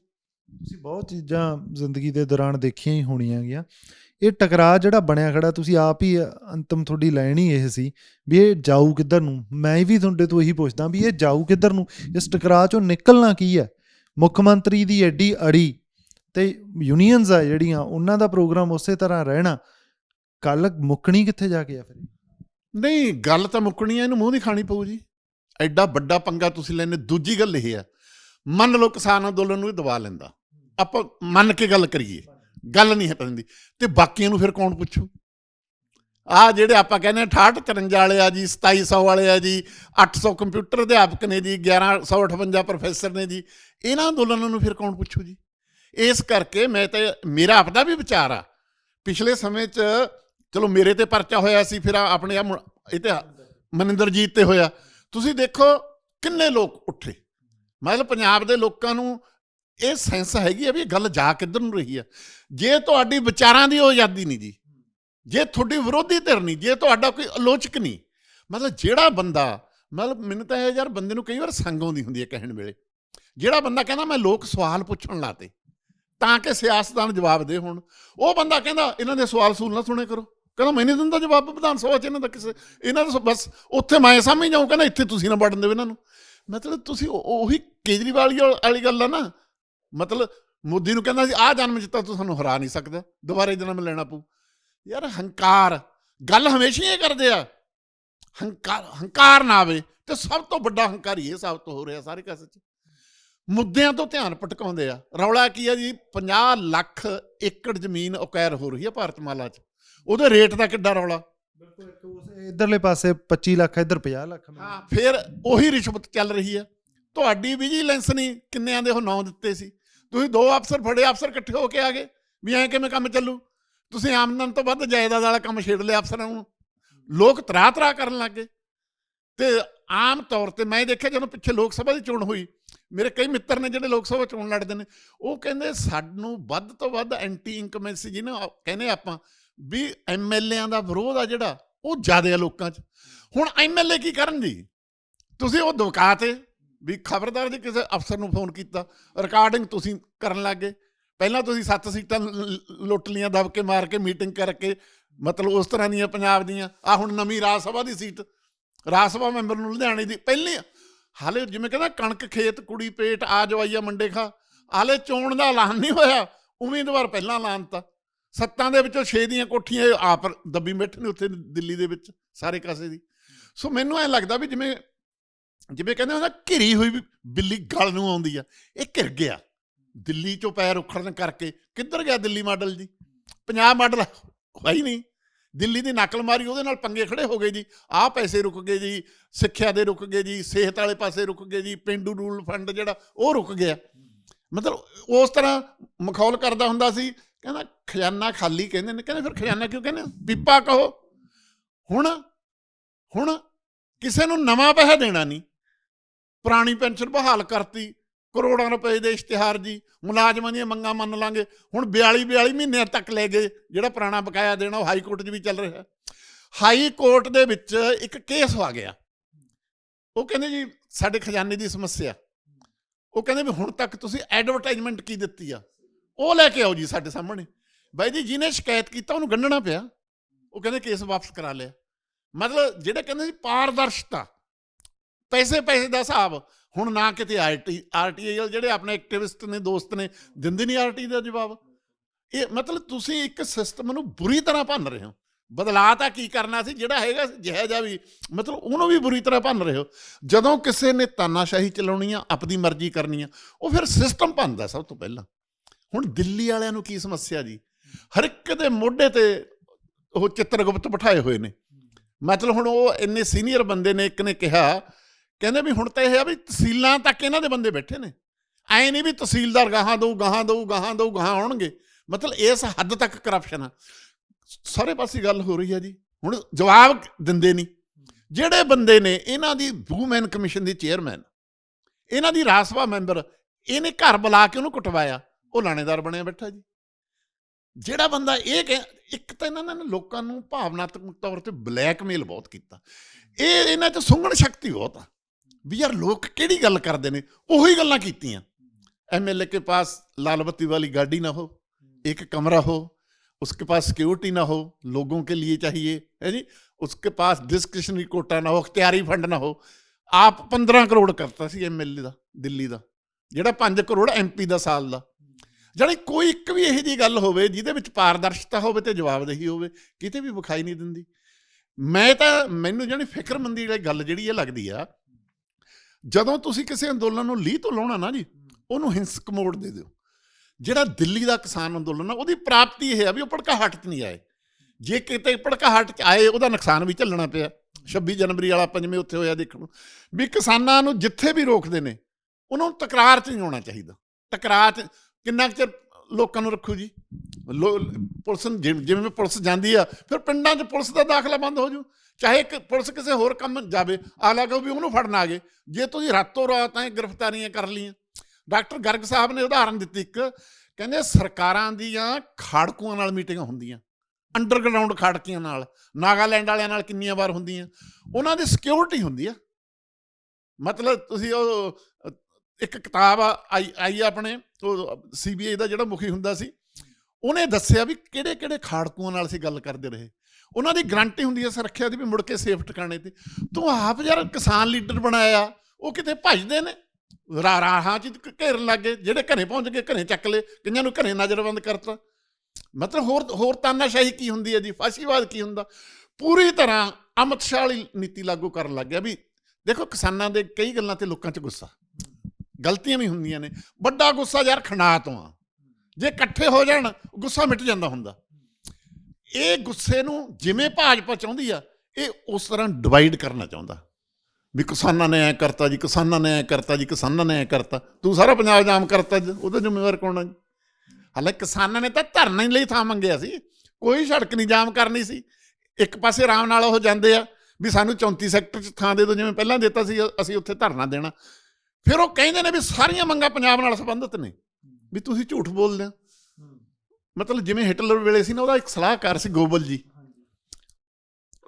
B: ਤੁਸੀਂ ਬਹੁਤ ਚੀਜ਼ਾਂ ਜ਼ਿੰਦਗੀ ਦੇ ਦੌਰਾਨ ਦੇਖੀਆਂ ਹੀ ਹੋਣੀਆਂ ਗਿਆ। ਇਹ ਟਕਰਾਅ ਜਿਹੜਾ ਬਣਿਆ ਖੜਾ, ਤੁਸੀਂ ਆਪ ਹੀ ਅੰਤਮ ਤੁਹਾਡੀ ਲਾਈਨ ਹੀ ਇਹ ਸੀ ਵੀ ਇਹ ਜਾਊ ਕਿੱਧਰ ਨੂੰ। ਮੈਂ ਵੀ ਤੁਹਾਡੇ ਤੋਂ ਇਹੀ ਪੁੱਛਦਾ ਵੀ ਇਹ ਜਾਊ ਕਿੱਧਰ ਨੂੰ? ਇਸ ਟਕਰਾਅ ਚੋਂ ਨਿਕਲਣਾ ਕੀ ਹੈ? ਮੁੱਖ ਮੰਤਰੀ ਦੀ ਐਡੀ ਅੜੀ ਤੇ ਯੂਨੀਅਨਸ ਆ ਜਿਹੜੀਆਂ, ਉਹਨਾਂ ਦਾ ਪ੍ਰੋਗਰਾਮ ਉਸੇ ਤਰ੍ਹਾਂ ਰਹਿਣਾ ਕੱਲ ਮੁੱਕਣੀ ਕਿੱਥੇ ਜਾ ਕੇ ਆ ਫਿਰ?
A: ਨਹੀਂ, ਗੱਲ ਤਾਂ ਮੁੱਕਣੀ ਐ ਇਹਨੂੰ ਮੂੰਹ ਦੀ ਖਾਣੀ ਪਊ ਜੀ। ਐਡਾ ਵੱਡਾ ਪੰਗਾ ਤੁਸੀਂ ਲੈਨੇ ਦੂਜੀ ਗੱਲ ਇਹ ਆ, ਮੰਨ ਲਓ ਕਿਸਾਨ ਅੰਦੋਲਨ ਨੂੰ ਹੀ ਦਬਾ ਲੈਂਦਾ। ਆਪਾਂ ਮੰਨ ਕੇ ਗੱਲ ਕਰੀਏ, ਗੱਲ ਨਹੀਂ ਹੈ ਪੈਂਦੀ ਤੇ ਬਾਕੀਆਂ ਨੂੰ ਫਿਰ ਕੌਣ ਪੁੱਛੂ? ਆ ਜਿਹੜੇ ਆਪਾਂ ਕਹਿੰਦੇ 68 53 ਵਾਲੇ ਆ ਜੀ 2700 ਵਾਲੇ ਆ ਜੀ 800 ਕੰਪਿਊਟਰ ਅਧਿਆਪਕ ਨੇ ਜੀ 1158 ਪ੍ਰੋਫੈਸਰ ਨੇ ਜੀ। ਇਹਨਾਂ ਅੰਦੋਲਨਾਂ ਨੂੰ ਫਿਰ ਕੌਣ ਪੁੱਛੂ ਜੀ? ਇਸ ਕਰਕੇ ਮੈਂ ਤਾਂ, ਮੇਰਾ ਆਪਦਾ ਵੀ ਵਿਚਾਰ ਆ। ਪਿਛਲੇ ਸਮੇਂ 'ਚ, ਚਲੋ ਮੇਰੇ ਤੇ ਪਰਚਾ ਹੋਇਆ ਸੀ, ਫਿਰ ਆਪਣੇ ਆ ਮੁ- ਇਹ ਤੇ ਮਨਿੰਦਰਜੀਤ ਤੇ ਹੋਇਆ। ਤੁਸੀਂ ਦੇਖੋ ਕਿੰਨੇ ਲੋਕ ਉੱਠੇ। ਮਤਲਬ ਪੰਜਾਬ ਦੇ ਲੋਕਾਂ ਨੂੰ ਇਹ ਸੈਂਸ ਹੈਗੀ ਆ ਵੀ ਇਹ ਗੱਲ ਜਾ ਕਿੱਧਰ ਨੂੰ ਰਹੀ ਆ। ਜੇ ਤੁਹਾਡੀ ਵਿਚਾਰਾਂ ਦੀ ਉਹ ਆਜ਼ਾਦੀ ਨਹੀਂ ਜੀ। ਜੇ ਤੁਹਾਡੀ ਵਿਰੋਧੀ ਧਿਰ ਨਹੀਂ, ਜੇ ਤੁਹਾਡਾ ਕੋਈ ਆਲੋਚਕ ਨਹੀਂ, ਮਤਲਬ ਜਿਹੜਾ ਬੰਦਾ, ਮਤਲਬ ਮੈਨੂੰ ਤਾਂ ਇਹ ਯਾਰ ਬੰਦੇ ਨੂੰ ਕਈ ਵਾਰ ਸੰਗ ਆਉਂਦੀ ਹੁੰਦੀ ਹੈ ਕਹਿਣ ਵੇਲੇ। ਜਿਹੜਾ ਬੰਦਾ ਕਹਿੰਦਾ ਮੈਂ ਲੋਕ ਸਵਾਲ ਪੁੱਛਣ ਲਾਤੇ ਤਾਂ ਕਿ ਸਿਆਸਤਦਾਨ ਜਵਾਬ ਦੇ ਹੁਣ। ਉਹ ਬੰਦਾ ਕਹਿੰਦਾ ਇਹਨਾਂ ਦੇ ਸਵਾਲ ਸੂਲ ਨਾ ਸੁਣੇ ਕਰੋ। ਕਹਿੰਦਾ ਮੈਂ ਨਹੀਂ ਦਿੰਦਾ ਜਵਾਬ ਵਿਧਾਨ ਸਭਾ ਚ ਇਹਨਾਂ ਦਾ ਕਿਸੇ, ਇਹਨਾਂ ਦਾ ਬਸ ਉੱਥੇ ਮੈਂ ਸਮਝ ਜਾਊਂ, ਕਹਿੰਦਾ ਇੱਥੇ ਤੁਸੀਂ ਨਾ ਵੜਨ ਦਿਓ ਇਹਨਾਂ ਨੂੰ। ਮਤਲਬ ਤੁਸੀਂ ਉਹੀ ਕੇਜਰੀਵਾਲ ਵਾਲੀ ਵਾਲੀ ਗੱਲ ਆ ਨਾ। ਮਤਲਬ ਮੋਦੀ ਨੂੰ ਕਹਿੰਦਾ ਸੀ, ਆਹ ਜਨਮ ਜਿੱਤਾ ਤੂੰ ਸਾਨੂੰ ਹਰਾ ਨਹੀਂ ਸਕਦਾ, ਦੁਬਾਰੇ ਜਨਮ ਲੈਣਾ ਪਊ। ਯਾਰ ਹੰਕਾਰ ਗੱਲ ਹਮੇਸ਼ਾ ਹੀ ਇਹ ਕਰਦੇ ਆ। ਹੰਕਾਰ ਹੰਕਾਰ ਨਾ ਆਵੇ ਤੇ ਸਭ ਤੋਂ ਵੱਡਾ ਹੰਕਾਰੀ ਇਹ ਸਾਬਤ ਹੋ ਰਿਹਾ ਸਾਰੇ ਕਾਸੇ ਚ। ਮੁੱਦਿਆਂ ਤੋਂ ਧਿਆਨ ਭਟਕਾਉਂਦੇ ਆ। ਰੌਲਾ ਕੀ ਆ ਜੀ? 50 ਲੱਖ ਏਕੜ ਜ਼ਮੀਨ ਅਕਵਾਇਰ ਹੋ ਰਹੀ ਹੈ ਭਾਰਤਮਾਲਾ 'ਚ। ਉਹਦੇ ਰੇਟ ਦਾ ਕਿੱਡਾ ਰੌਲਾ?
B: ਬਿਲਕੁਲ ਇਧਰਲੇ ਪਾਸੇ 25 ਲੱਖ ਇਧਰ 50 ਲੱਖ
A: ਹਾਂ ਫਿਰ ਉਹੀ ਰਿਸ਼ਵਤ ਚੱਲ ਰਹੀ ਹੈ ਤੁਹਾਡੀ ਵਿਜੀਲੈਂਸ ਨਹੀਂ ਕਿੰਨਿਆਂ ਦੇ ਉਹ ਨਾਂ ਦਿੱਤੇ ਸੀ। ਤੁਸੀਂ ਦੋ ਅਫਸਰ ਫੜੇ ਅਫਸਰ ਇਕੱਠੇ ਹੋ ਕੇ ਆ ਗਏ ਵੀ ਐਂ ਕਿਵੇਂ ਕੰਮ ਚੱਲੂ? ਤੁਸੀਂ ਆਮਦਨ ਤੋਂ ਵੱਧ ਜਾਇਦਾਦ ਵਾਲਾ ਕੰਮ ਛੇੜ ਲਿਆ ਅਫਸਰਾਂ ਨੂੰ। ਲੋਕ ਤਰਾ ਤਰਾ ਕਰਨ ਲੱਗੇ। ਤੇ ਆਮ ਤੌਰ ਤੇ ਮੈਂ ਦੇਖਿਆ ਜਦੋਂ ਪਿੱਛੇ ਲੋਕ ਸਭਾ ਦੀ ਚੋਣ ਹੋਈ, ਮੇਰੇ ਕਈ ਮਿੱਤਰ ਨੇ ਜਿਹੜੇ ਲੋਕ ਸਭਾ ਚੋਣ ਲੜਦੇ ਨੇ, ਉਹ ਕਹਿੰਦੇ ਸਾਨੂੰ ਵੱਧ ਤੋਂ ਵੱਧ ਐਂਟੀ ਇਨਕਮੈਂਸੀ ਜਿਹਨੂੰ ਆ- ਕਹਿੰਦੇ ਆਪਾਂ ਵੀ ਐਮਐਲਏਆਂ ਦਾ ਵਿਰੋਧ ਆ ਜਿਹੜਾ, ਉਹ ਜ਼ਿਆਦਾ ਆ ਲੋਕਾਂ 'ਚ। ਹੁਣ ਐਮਐਲਏ ਕੀ ਕਰਨ ਜੀ? ਤੁਸੀਂ ਉਹ ਦਵਕਾ ਤੇ ਵੀ ਖਬਰਦਾਰ ਜੀ ਕਿਸੇ ਅਫਸਰ ਨੂੰ ਫੋਨ ਕੀਤਾ, ਰਿਕਾਰਡਿੰਗ ਤੁਸੀਂ ਕਰਨ ਲੱਗੇ ਪਹਿਲਾਂ ਤੁਸੀਂ ਸੱਤ ਸੀਟਾਂ ਲੁੱਟ ਲੀਆਂ ਦਬ ਕੇ ਮਾਰ ਕੇ ਮੀਟਿੰਗ ਕਰਕੇ, ਮਤਲਬ ਉਸ ਤਰ੍ਹਾਂ ਦੀਆਂ ਪੰਜਾਬ ਦੀਆਂ। ਆ ਹੁਣ ਨਵੀਂ ਰਾਜ ਸਭਾ ਦੀ ਸੀਟ। ਰਾਜ ਸਭਾ ਮੈਂਬਰ ਨੂੰ ਲੁਧਿਆਣੇ ਦੀ ਪਹਿਲੀ ਹਾਲੇ ਜਿਵੇਂ ਕਹਿੰਦਾ ਕਣਕ, ਖੇਤ, ਕੁੜੀ, ਪੇਟ, ਆ ਜਵਾਈਆ ਮੰਡੇ ਖਾ ਹਾਲੇ ਚੋਣ ਦਾ ਐਲਾਨ ਨਹੀਂ ਹੋਇਆ। ਉਮੀਦਵਾਰ ਪਹਿਲਾਂ ਐਲਾਨ ਐਲਾਨਤਾ ਸੱਤਾਂ ਦੇ ਵਿੱਚੋਂ 6 ਦੀਆਂ ਕੋਠੀਆਂ ਆਪ ਦੱਬੀ ਬੈਠੇ ਨੇ ਉੱਥੇ ਦਿੱਲੀ ਦੇ ਵਿੱਚ, ਸਾਰੇ ਕਾਸੇ ਦੀ। ਸੋ ਮੈਨੂੰ ਐ ਲੱਗਦਾ ਵੀ ਜਿਵੇਂ ਜਿਵੇਂ ਕਹਿੰਦੇ ਹੁੰਦਾ ਘਿਰੀ ਹੋਈ ਵੀ ਬਿੱਲੀ ਗਲ ਨੂੰ ਆਉਂਦੀ ਆ, ਇਹ ਘਿਰ ਗਿਆ। ਦਿੱਲੀ ਚੋਂ ਪੈਰ ਉਖੜਨ ਕਰਕੇ ਕਿੱਧਰ ਗਿਆ ਦਿੱਲੀ ਮਾਡਲ ਜੀ? ਪੰਜਾਬ ਮਾਡਲ ਹੋਇਆ ਹੀ ਨਹੀਂ। ਦਿੱਲੀ ਦੀ ਨਕਲ ਮਾਰੀ, ਉਹਦੇ ਨਾਲ ਪੰਗੇ ਖੜੇ ਹੋ ਗਏ ਜੀ। ਆਹ ਪੈਸੇ ਰੁਕ ਗਏ ਜੀ, ਸਿੱਖਿਆ ਦੇ ਰੁਕ ਗਏ ਜੀ, ਸਿਹਤ ਵਾਲੇ ਪਾਸੇ ਰੁਕ ਗਏ ਜੀ, ਪਿੰਡੂ ਰੂਲ ਫੰਡ ਜਿਹੜਾ, ਉਹ ਰੁਕ ਗਿਆ। ਮਤਲਬ ਉਸ ਤਰ੍ਹਾਂ ਮਖੌਲ ਕਰਦਾ ਹੁੰਦਾ ਸੀ, ਕਹਿੰਦਾ ਖਜ਼ਾਨਾ ਖਾਲੀ ਕਹਿੰਦੇ ਨੇ, ਕਹਿੰਦੇ ਫਿਰ ਖਜ਼ਾਨਾ ਕਿਉਂ ਕਹਿੰਦੇ ਪੀਪਾ ਕਹੋ, ਹੁਣ ਹੁਣ ਕਿਸੇ ਨੂੰ ਨਵਾਂ ਪੈਸਾ ਦੇਣਾ ਨਹੀਂ। ਪੁਰਾਣੀ ਪੈਨਸ਼ਨ ਬਹਾਲ ਕਰਤੀ ਕਰੋੜਾਂ ਰੁਪਏ ਦੇ ਇਸ਼ਤਿਹਾਰ ਜੀ, ਮੁਲਾਜ਼ਮਾਂ ਦੀਆਂ ਮੰਗਾਂ ਮੰਨ ਲਾਂਗੇ। ਹੁਣ 42 42 ਮਹੀਨਿਆਂ ਤੱਕ ਲੈ ਗਏ, ਜਿਹੜਾ ਪੁਰਾਣਾ ਬਕਾਇਆ ਦੇਣਾ ਉਹ ਹਾਈ ਕੋਰਟ 'ਚ ਵੀ ਚੱਲ ਰਿਹਾ। ਹਾਈ ਕੋਰਟ ਦੇ ਵਿੱਚ ਇੱਕ ਕੇਸ ਆ ਗਿਆ। ਉਹ ਕਹਿੰਦੇ ਜੀ, ਸਾਡੇ ਖਜ਼ਾਨੇ ਦੀ ਸਮੱਸਿਆ। ਉਹ ਕਹਿੰਦੇ ਵੀ ਹੁਣ ਤੱਕ ਤੁਸੀਂ ਐਡਵਰਟਾਈਜ਼ਮੈਂਟ ਕੀ ਦਿੱਤੀ ਆ? ਉਹ ਲੈ ਕੇ ਆਓ ਜੀ ਸਾਡੇ ਸਾਹਮਣੇ। ਬਾਈ ਜੀ, ਜਿਹਨੇ ਸ਼ਿਕਾਇਤ ਕੀਤਾ ਉਹਨੂੰ ਗੰਢਣਾ ਪਿਆ। ਉਹ ਕਹਿੰਦੇ ਕੇਸ ਵਾਪਸ ਕਰਾ ਲਿਆ। ਮਤਲਬ ਜਿਹੜੇ ਕਹਿੰਦੇ ਸੀ ਪਾਰਦਰਸ਼ਤਾ ਪੈਸੇ ਪੈਸੇ ਦਾ ਹਿਸਾਬ ਹੁਣ ਨਾ ਕਿਤੇ ਆਰਟੀ ਆਰਟੀਆਈ ਜਿਹੜੇ ਆਪਣੇ ਐਕਟਿਵਿਸਟ ਨੇ, ਦੋਸਤ ਨੇ, ਦਿੰਦੇ ਨਹੀਂ ਆਰਟੀ ਦਾ ਜਵਾਬ। ਇਹ ਮਤਲਬ ਤੁਸੀਂ ਇੱਕ ਸਿਸਟਮ ਨੂੰ ਬੁਰੀ ਤਰ੍ਹਾਂ ਭੰਨ ਰਹੇ ਹੋ। ਬਦਲਾਅ ਤਾਂ ਕੀ ਕਰਨਾ ਸੀ, ਜਿਹੜਾ ਹੈਗਾ ਜਿਹੇ ਜਿਹਾ ਵੀ, ਮਤਲਬ ਉਹਨੂੰ ਵੀ ਬੁਰੀ ਤਰ੍ਹਾਂ ਭੰਨ ਰਹੇ ਹੋ। ਜਦੋਂ ਕਿਸੇ ਨੇ ਤਾਨਾਸ਼ਾਹੀ ਚਲਾਉਣੀ ਆ ਆਪਣੀ ਮਰਜ਼ੀ ਕਰਨੀ ਆ, ਉਹ ਫਿਰ ਸਿਸਟਮ ਭੰਨਦਾ ਸਭ ਤੋਂ ਪਹਿਲਾਂ। ਹੁਣ ਦਿੱਲੀ ਵਾਲਿਆਂ ਨੂੰ ਕੀ ਸਮੱਸਿਆ ਜੀ? ਹਰ ਇੱਕ ਦੇ ਮੋਢੇ ਤੇ ਉਹ ਚਿੱਤਰਗੁਪਤ ਬਿਠਾਏ ਹੋਏ ਨੇ। ਮਤਲਬ ਹੁਣ ਉਹ ਇੰਨੇ ਸੀਨੀਅਰ ਬੰਦੇ ਨੇ, ਇੱਕ ਨੇ ਕਿਹਾ ਕਹਿੰਦੇ ਵੀ ਹੁਣ ਤਾਂ ਇਹ ਆ ਵੀ ਤਹਿਸੀਲਾਂ ਤੱਕ ਇਹਨਾਂ ਦੇ ਬੰਦੇ ਬੈਠੇ ਨੇ। ਐ ਨਹੀਂ ਵੀ ਤਹਿਸੀਲਦਾਰ ਗਾਹਾਂ ਦਊ ਗਾਹਾਂ ਦਊ ਗਾਹਾਂ ਦਊ, ਗਾਹਾਂ ਆਉਣਗੇ। ਮਤਲਬ ਇਸ ਹੱਦ ਤੱਕ ਕਰਪਸ਼ਨ ਆ। ਸਾਰੇ ਪਾਸੇ ਗੱਲ ਹੋ ਰਹੀ ਹੈ ਜੀ। ਹੁਣ ਜਵਾਬ ਦਿੰਦੇ ਨਹੀਂ। ਜਿਹੜੇ ਬੰਦੇ ਨੇ ਇਹਨਾਂ ਦੀ ਵੂਮੈਨ ਕਮਿਸ਼ਨ ਦੀ ਚੇਅਰਮੈਨ, ਇਹਨਾਂ ਦੀ ਰਾਜ ਸਭਾ ਮੈਂਬਰ, ਇਹਨੇ ਘਰ ਬੁਲਾ ਕੇ ਉਹਨੂੰ ਕੁਟਵਾਇਆ। ਉਹ ਲਾਣੇਦਾਰ ਬਣਿਆ ਬੈਠਾ ਜੀ। ਜਿਹੜਾ ਬੰਦਾ ਇਹ ਕਹਿ, ਇੱਕ ਤਾਂ ਇਹਨਾਂ ਨੇ ਲੋਕਾਂ ਨੂੰ ਭਾਵਨਾਤਮਕ ਤੌਰ ਤੇ ਬਲੈਕਮੇਲ ਬਹੁਤ ਕੀਤਾ। ਇਹ ਇਹਨਾਂ 'ਚ ਸੁੰਘਣ ਸ਼ਕਤੀ ਬਹੁਤ ਆ। ਵੀ ਯਾਰ ਲੋਕ ਕਿਹੜੀ ਗੱਲ ਕਰਦੇ ਨੇ ਉਹੀ ਗੱਲਾਂ ਕੀਤੀਆਂ एमएलए के पास लाल बत्ती वाली गाड़ी ना हो एक कमरा हो उसके पास सिक्योरिटी ना हो लोगों के लिए चाहिए है जी उसके पास डिस्क्रिशनरी कोटा ना हो अख्तियारी फंड ना हो ਆਪ 15 ਕਰੋੜ ਕਰਤਾ ਸੀ ਐਮਐਲਏ ਦਾ ਦਿੱਲੀ ਦਾ ਜਿਹੜਾ 5 ਕਰੋੜ ਐਮਪੀ ਦਾ ਸਾਲ ਦਾ ਜਾਣੀ ਕੋਈ ਇੱਕ ਵੀ ਇਹੋ ਜੀ ਗੱਲ ਹੋਵੇ ਜਿਹਦੇ ਵਿੱਚ ਪਾਰਦਰਸ਼ਤਾ ਹੋਵੇ ਤੇ ਜਵਾਬਦੇਹੀ ਹੋਵੇ ਕਿਤੇ ਵੀ ਵਿਖਾਈ ਨਹੀਂ ਦਿੰਦੀ ਮੈਂ ਤਾਂ ਮੈਨੂੰ ਜਾਣੀ ਫਿਕਰਮੰਦੀ ਵਾਲੀ ਗੱਲ ਜਿਹੜੀ ਇਹ ਲੱਗਦੀ ਆ ਜਦੋਂ ਤੁਸੀਂ ਕਿਸੇ ਅੰਦੋਲਨ ਨੂੰ ਲੀਹ ਤੋਂ ਲਾਉਣਾ ਨਾ ਜੀ, ਉਹਨੂੰ ਹਿੰਸਕ ਮੋੜ ਦੇ ਦਿਓ। ਜਿਹੜਾ ਦਿੱਲੀ ਦਾ ਕਿਸਾਨ ਅੰਦੋਲਨ ਆ, ਉਹਦੀ ਪ੍ਰਾਪਤੀ ਇਹ ਆ ਵੀ ਉਹ ਭੜਕਾਹਟ 'ਚ ਨਹੀਂ ਆਏ। ਜੇ ਕਿਤੇ ਭੜਕਾਹਟ 'ਚ ਆਏ, ਉਹਦਾ ਨੁਕਸਾਨ ਵੀ ਝੱਲਣਾ ਪਿਆ। 26 ਜਨਵਰੀ ਵਾਲਾ ਪੰਜਵੇਂ ਉੱਥੇ ਹੋਇਆ ਦੇਖਣ ਨੂੰ ਵੀ ਕਿਸਾਨਾਂ ਨੂੰ ਜਿੱਥੇ ਵੀ ਰੋਕਦੇ ਨੇ, ਉਹਨਾਂ ਨੂੰ ਤਕਰਾਰ 'ਚ ਨਹੀਂ ਆਉਣਾ ਚਾਹੀਦਾ। ਤਕਰਾਰ 'ਚ ਕਿੰਨਾ ਕੁ ਚਿਰ ਲੋਕਾਂ ਨੂੰ ਰੱਖੂ ਜੀ? ਲੋ- ਪੁਲਿਸ ਜਿਵੇਂ ਜਿਵੇਂ ਪੁਲਿਸ ਜਾਂਦੀ ਆ, ਫਿਰ ਪਿੰਡਾਂ 'ਚ ਪੁਲਿਸ ਦਾ ਦਾਖਲਾ ਬੰਦ ਹੋ ਜੂ। ਚਾਹੇ ਕਿ ਪੁਲਿਸ ਕਿਸੇ ਹੋਰ ਕੰਮ ਜਾਵੇ, ਆਲਾ ਕਹੋ ਵੀ ਉਹਨੂੰ ਫੜਨ ਆ ਗਏ? ਜੇ ਤੁਸੀਂ ਰਾਤੋਂ ਰਾਤ ਐ ਗ੍ਰਿਫਤਾਰੀਆਂ ਕਰ ਲਈਆਂ। ਡਾਕਟਰ ਗਰਗ ਸਾਹਿਬ ਨੇ ਉਦਾਹਰਨ ਦਿੱਤੀ ਇੱਕ, ਕਹਿੰਦੇ ਸਰਕਾਰਾਂ ਦੀਆਂ ਖਾੜਕੂਆਂ ਨਾਲ ਮੀਟਿੰਗਾਂ ਹੁੰਦੀਆਂ। ਅੰਡਰਗਰਾਉਂਡ ਖਾੜਕੀਆਂ ਨਾਲ, ਨਾਗਾਲੈਂਡ ਵਾਲਿਆਂ ਨਾਲ ਕਿੰਨੀਆਂ ਵਾਰ ਹੁੰਦੀਆਂ। ਉਹਨਾਂ ਦੀ ਸਿਕਿਉਰਿਟੀ ਹੁੰਦੀ ਆ। ਮਤਲਬ ਤੁਸੀਂ ਉਹ, ਇੱਕ ਕਿਤਾਬ ਆਈ ਆਈ ਆ ਆਪਣੇ, ਉਹ ਸੀਬੀਆਈ ਦਾ ਜਿਹੜਾ ਮੁਖੀ ਹੁੰਦਾ ਸੀ। ਉਹਨੇ ਦੱਸਿਆ ਵੀ ਕਿਹੜੇ ਕਿਹੜੇ ਖਾੜਕੂਆਂ ਨਾਲ ਅਸੀਂ ਗੱਲ ਕਰਦੇ ਰਹੇ। ਉਹਨਾਂ ਦੀ ਗਰੰਟੀ ਹੁੰਦੀ ਹੈ ਸੁਰੱਖਿਆ ਦੀ ਵੀ ਮੁੜ ਕੇ ਸੇਫ ਟਿਕਾਣੇ ਤੇ। ਤੂੰ ਆਪ ਯਾਰ ਕਿਸਾਨ ਲੀਡਰ ਬਣਾਇਆ, ਉਹ ਕਿਤੇ ਭੱਜਦੇ ਨੇ? ਰਾ, ਰਾਹਾਂ ਚ ਘ- ਘੇਰਨ ਲੱਗੇ, ਜਿਹੜੇ ਘਰੇ ਪਹੁੰਚ ਗਏ, ਘਰੇ ਚੱਕ ਲਏ ਕਈਆਂ ਨੂੰ ਘਰੇ ਨਜ਼ਰਬੰਦ ਕਰਤਾ? ਮਤਲਬ ਹੋਰ ਹੋਰ ਤਾਨਾਸ਼ਾਹੀ ਕੀ ਹੁੰਦੀ ਹੈ ਜੀ? ਫਾਸ਼ੀਵਾਦ ਕੀ ਹੁੰਦਾ? ਪੂਰੀ ਤਰ੍ਹਾਂ ਅਮਿਤ ਸ਼ਾਹ ਵਾਲੀ ਨੀਤੀ ਲਾਗੂ ਕਰਨ ਲੱਗ ਗਿਆ ਵੀ ਦੇਖੋ ਕਿਸਾਨਾਂ ਦੇ ਕਈ ਗੱਲਾਂ ਤੇ ਲੋਕਾਂ 'ਚ ਗੁੱਸਾ। ਗਲਤੀਆਂ ਵੀ ਹੁੰਦੀਆਂ ਨੇ। ਵੱਡਾ ਗੁੱਸਾ ਯਾਰ ਖਣਾ ਤੋਂ ਆ ਜੇ ਇਕੱਠੇ ਹੋ ਜਾਣ, ਗੁੱਸਾ ਮਿਟ ਜਾਂਦਾ ਹੁੰਦਾ। ਇਹ ਗੁੱਸੇ ਨੂੰ ਜਿਵੇਂ ਭਾਜਪਾ ਚਾਹੁੰਦੀ ਆ, ਇਹ ਉਸ ਤਰ੍ਹਾਂ ਡਿਵਾਈਡ ਕਰਨਾ ਚਾਹੁੰਦਾ। ਵੀ ਕਿਸਾਨਾਂ ਨੇ ਐ ਕਰਤਾ ਜੀ, ਕਿਸਾਨਾਂ ਨੇ ਐ ਕਰਤਾ ਜੀ, ਕਿਸਾਨਾਂ ਨੇ ਐ ਕਰਤਾ। ਤੂੰ ਸਾਰਾ ਪੰਜਾਬ ਜਾਮ ਕਰਤਾ ਜੀ, ਉਹਦਾ ਜ਼ਿੰਮੇਵਾਰ ਕੌਣ ਆ ਜੀ? ਹਾਲੇ ਕਿਸਾਨਾਂ ਨੇ ਤਾਂ ਧਰਨੇ ਲਈ ਥਾਂ ਮੰਗਿਆ ਸੀ। ਕੋਈ ਸੜਕ ਨਹੀਂ, ਜਾਮ ਕਰਨੀ ਸੀ। ਇੱਕ ਪਾਸੇ ਆਰਾਮ ਨਾਲ ਉਹ ਜਾਂਦੇ ਆ, ਵੀ ਸਾਨੂੰ 34 ਸੈਕਟਰ 'ਚ ਥਾਂ ਦੇ ਦਿਓ, ਜਿਵੇਂ ਪਹਿਲਾਂ ਦਿੱਤਾ ਸੀ, ਅਸੀਂ ਉੱਥੇ ਧਰਨਾ ਦੇਣਾ। ਫਿਰ ਉਹ ਕਹਿੰਦੇ ਨੇ ਵੀ ਸਾਰੀਆਂ ਮੰਗਾਂ ਪੰਜਾਬ ਨਾਲ ਸੰਬੰਧਿਤ ਨੇ। ਵੀ ਤੁਸੀਂ ਝੂਠ ਬੋਲਦੇ ਹੋ। ਮਤਲਬ ਜਿਵੇਂ ਹਿਟਲਰ ਵੇਲੇ ਸੀ ਨਾ ਉਹਦਾ ਇੱਕ ਸਲਾਹਕਾਰ ਸੀ ਗੋਬਲ ਜੀ।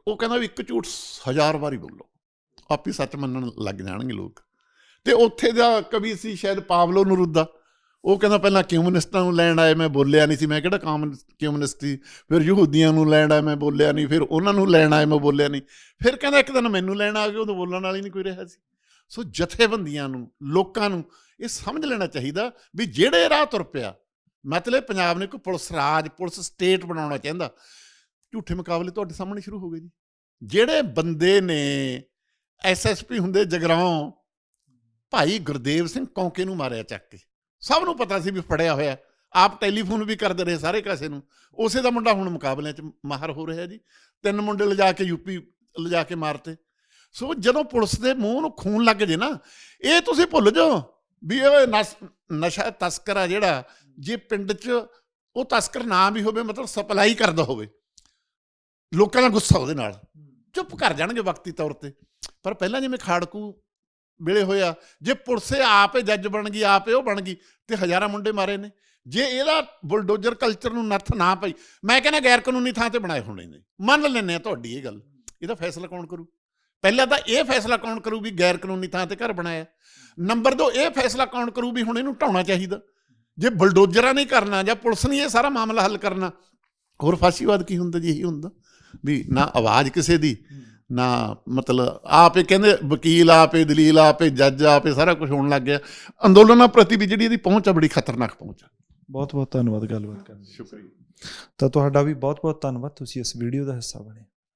A: ਉਹ ਕਹਿੰਦਾ ਵੀ ਇੱਕ ਝੂਠ ਹਜ਼ਾਰ ਵਾਰੀ ਬੋਲੋ। ਆਪੀ ਸੱਚ ਮੰਨਣ ਲੱਗ ਜਾਣਗੇ ਲੋਕ। ਤੇ ਉੱਥੇ ਦਾ ਕਵੀ ਸੀ ਸ਼ਾਇਦ ਪਾਵਲੋ ਨਰੂਦਾ। ਉਹ ਕਹਿੰਦਾ ਪਹਿਲਾਂ ਕਮਿਊਨਿਸਟਾਂ ਨੂੰ ਲੈਣ ਆਏ ਮੈਂ ਬੋਲਿਆ ਨਹੀਂ ਸੀ। ਮੈਂ ਕਿਹੜਾ ਕਮਿਊਨਿਸਟ ਸੀ? ਫਿਰ ਯਹੂਦੀਆਂ ਨੂੰ ਲੈਣ ਆਏ ਮੈਂ ਬੋਲਿਆ ਨਹੀਂ। ਫਿਰ ਉਹਨਾਂ ਨੂੰ ਲੈਣ ਆਏ ਮੈਂ ਬੋਲਿਆ ਨਹੀਂ। ਫਿਰ ਕਹਿੰਦਾ ਇੱਕ ਦਿਨ ਮੈਨੂੰ ਲੈਣ ਆ ਗਏ ਉਦੋਂ ਬੋਲਣ ਵਾਲੀ ਨਹੀਂ ਕੋਈ ਰਿਹਾ ਸੀ। ਸੋ ਜਥੇਬੰਦੀਆਂ ਨੂੰ ਲੋਕਾਂ ਨੂੰ ਇਹ ਸਮਝ ਲੈਣਾ ਚਾਹੀਦਾ ਵੀ ਜਿਹੜੇ ਰਾਹ ਤੁਰ ਪਿਆ ਮਤਲਬ ਪੰਜਾਬ ਨੇ ਕੋਈ ਪੁਲਿਸ ਰਾਜ, ਪੁਲਿਸ ਸਟੇਟ ਬਣਾਉਣਾ ਚਾਹੁੰਦਾ। ਝੂਠੇ ਮੁਕਾਬਲੇ ਤੁਹਾਡੇ ਸਾਹਮਣੇ ਸ਼ੁਰੂ ਹੋ ਗਏ ਜੀ। ਜਿਹੜੇ ਬੰਦੇ ਨੇ ਐਸਐਸਪੀ ਹੁੰਦੇ ਜਗਰਾਉਂ, ਭਾਈ ਗੁਰਦੇਵ ਸਿੰਘ ਕੌਂਕੇ ਨੂੰ ਮਾਰਿਆ ਚੱਕ ਕੇ। ਸਭ ਨੂੰ ਪਤਾ ਸੀ ਵੀ ਫੜਿਆ ਹੋਇਆ। ਆਪ ਟੈਲੀਫੋਨ ਵੀ ਕਰਦੇ ਰਹੇ ਸਾਰੇ ਕਾਸੇ ਨੂੰ। ਉਸੇ ਦਾ ਮੁੰਡਾ ਹੁਣ ਮੁਕਾਬਲਿਆਂ 'ਚ ਮਾਹਰ ਹੋ ਰਿਹਾ ਜੀ। ਤਿੰਨ ਮੁੰਡੇ ਲਿਜਾ ਕੇ ਯੂਪੀ ਲਿਜਾ ਕੇ ਮਾਰਤੇ। ਸੋ ਜਦੋਂ ਪੁਲਿਸ ਦੇ ਮੂੰਹ ਨੂੰ ਖੂਨ ਲੱਗ ਜੇ ਨਾ, ਇਹ ਤੁਸੀਂ ਭੁੱਲ ਜਾਓ ਵੀ ਇਹ ਨਸ- ਨਸ਼ਾ ਤਸਕਰ ਆ ਜਿਹੜਾ ਜੇ ਪਿੰਡ 'ਚ ਉਹ ਤਸਕਰ ਨਾ ਵੀ ਹੋਵੇ ਮਤਲਬ ਸਪਲਾਈ ਕਰਦਾ ਹੋਵੇ ਲੋਕਾਂ ਦਾ ਗੁੱਸਾ ਉਹਦੇ ਨਾਲ। ਚੁੱਪ ਕਰ ਜਾਣਗੇ ਵਕਤੀ ਤੌਰ ਤੇ। ਪਰ ਪਹਿਲਾਂ ਜਿਵੇਂ ਖਾੜਕੂ ਵੇਲੇ ਹੋਇਆ ਜੇ ਪੁਲਿਸੇ ਆਪੇ ਜੱਜ ਬਣ ਗਈ ਆਪੇ ਉਹ ਬਣ ਗਈ ਤੇ ਹਜ਼ਾਰਾਂ ਮੁੰਡੇ ਮਾਰੇ ਨੇ। ਜੇ ਇਹਦਾ ਬੁਲਡੋਜ਼ਰ ਕਲਚਰ ਨੂੰ ਨੱਥ ਨਾ ਪਈ ਮੈਂ ਕਹਿੰਦਾ ਗੈਰ ਕਾਨੂੰਨੀ ਥਾਂ ਤੇ ਬਣਾਏ ਹੋਣੇ ਨੇ। ਮੰਨ ਲੈਂਦੇ ਆ ਤੁਹਾਡੀ ਇਹ ਗੱਲ। ਇਹਦਾ ਫੈਸਲਾ ਕੌਣ ਕਰੂ? ਪਹਿਲਾਂ ਤਾਂ ਇਹ ਫੈਸਲਾ ਕੌਣ ਕਰੂ ਵੀ ਗੈਰ ਕਾਨੂੰਨੀ ਥਾਂ ਤੇ ਘਰ ਬਣਾਇਆ? ਨੰਬਰ 2 ਇਹ ਫੈਸਲਾ ਕੌਣ ਕਰੂ ਵੀ ਹੁਣ ਇਹਨੂੰ ਢਾਉਣਾ ਚਾਹੀਦਾ? ਜੇ ਬਲਡੋਜ਼ਰਾਂ ਨਹੀਂ ਕਰਨਾ ਜਾਂ ਪੁਲਿਸ ਨਹੀਂ ਇਹ ਸਾਰਾ ਮਾਮਲਾ ਹੱਲ ਕਰਨਾ ਹੋਰ ਫਾਸੀਵਾਦ ਕੀ ਹੁੰਦਾ ਜੀ? ਇਹੀ ਹੁੰਦਾ ਵੀ ਨਾ ਆਵਾਜ਼ ਕਿਸੇ ਦੀ ਨਾ ਮਤਲਬ ਆਪੇ ਕਹਿੰਦੇ ਵਕੀਲ ਆਪੇ ਦਲੀਲ ਆਪੇ ਜੱਜ ਆਪੇ ਸਾਰਾ ਕੁਝ ਹੋਣ ਲੱਗ ਗਿਆ। ਅੰਦੋਲਨਾਂ ਪ੍ਰਤੀ ਵੀ ਜਿਹੜੀ ਇਹਦੀ ਪਹੁੰਚ ਆ ਬੜੀ ਖਤਰਨਾਕ ਪਹੁੰਚ ਆ।
B: ਬਹੁਤ ਬਹੁਤ ਧੰਨਵਾਦ ਗੱਲਬਾਤ ਕਰਨ ਲਈ।
A: ਸ਼ੁਕਰੀਆ।
B: ਤਾਂ ਤੁਹਾਡਾ ਵੀ ਬਹੁਤ ਬਹੁਤ ਧੰਨਵਾਦ ਤੁਸੀਂ ਇਸ ਵੀਡੀਓ ਦਾ ਹਿੱਸਾ ਬਣੇ।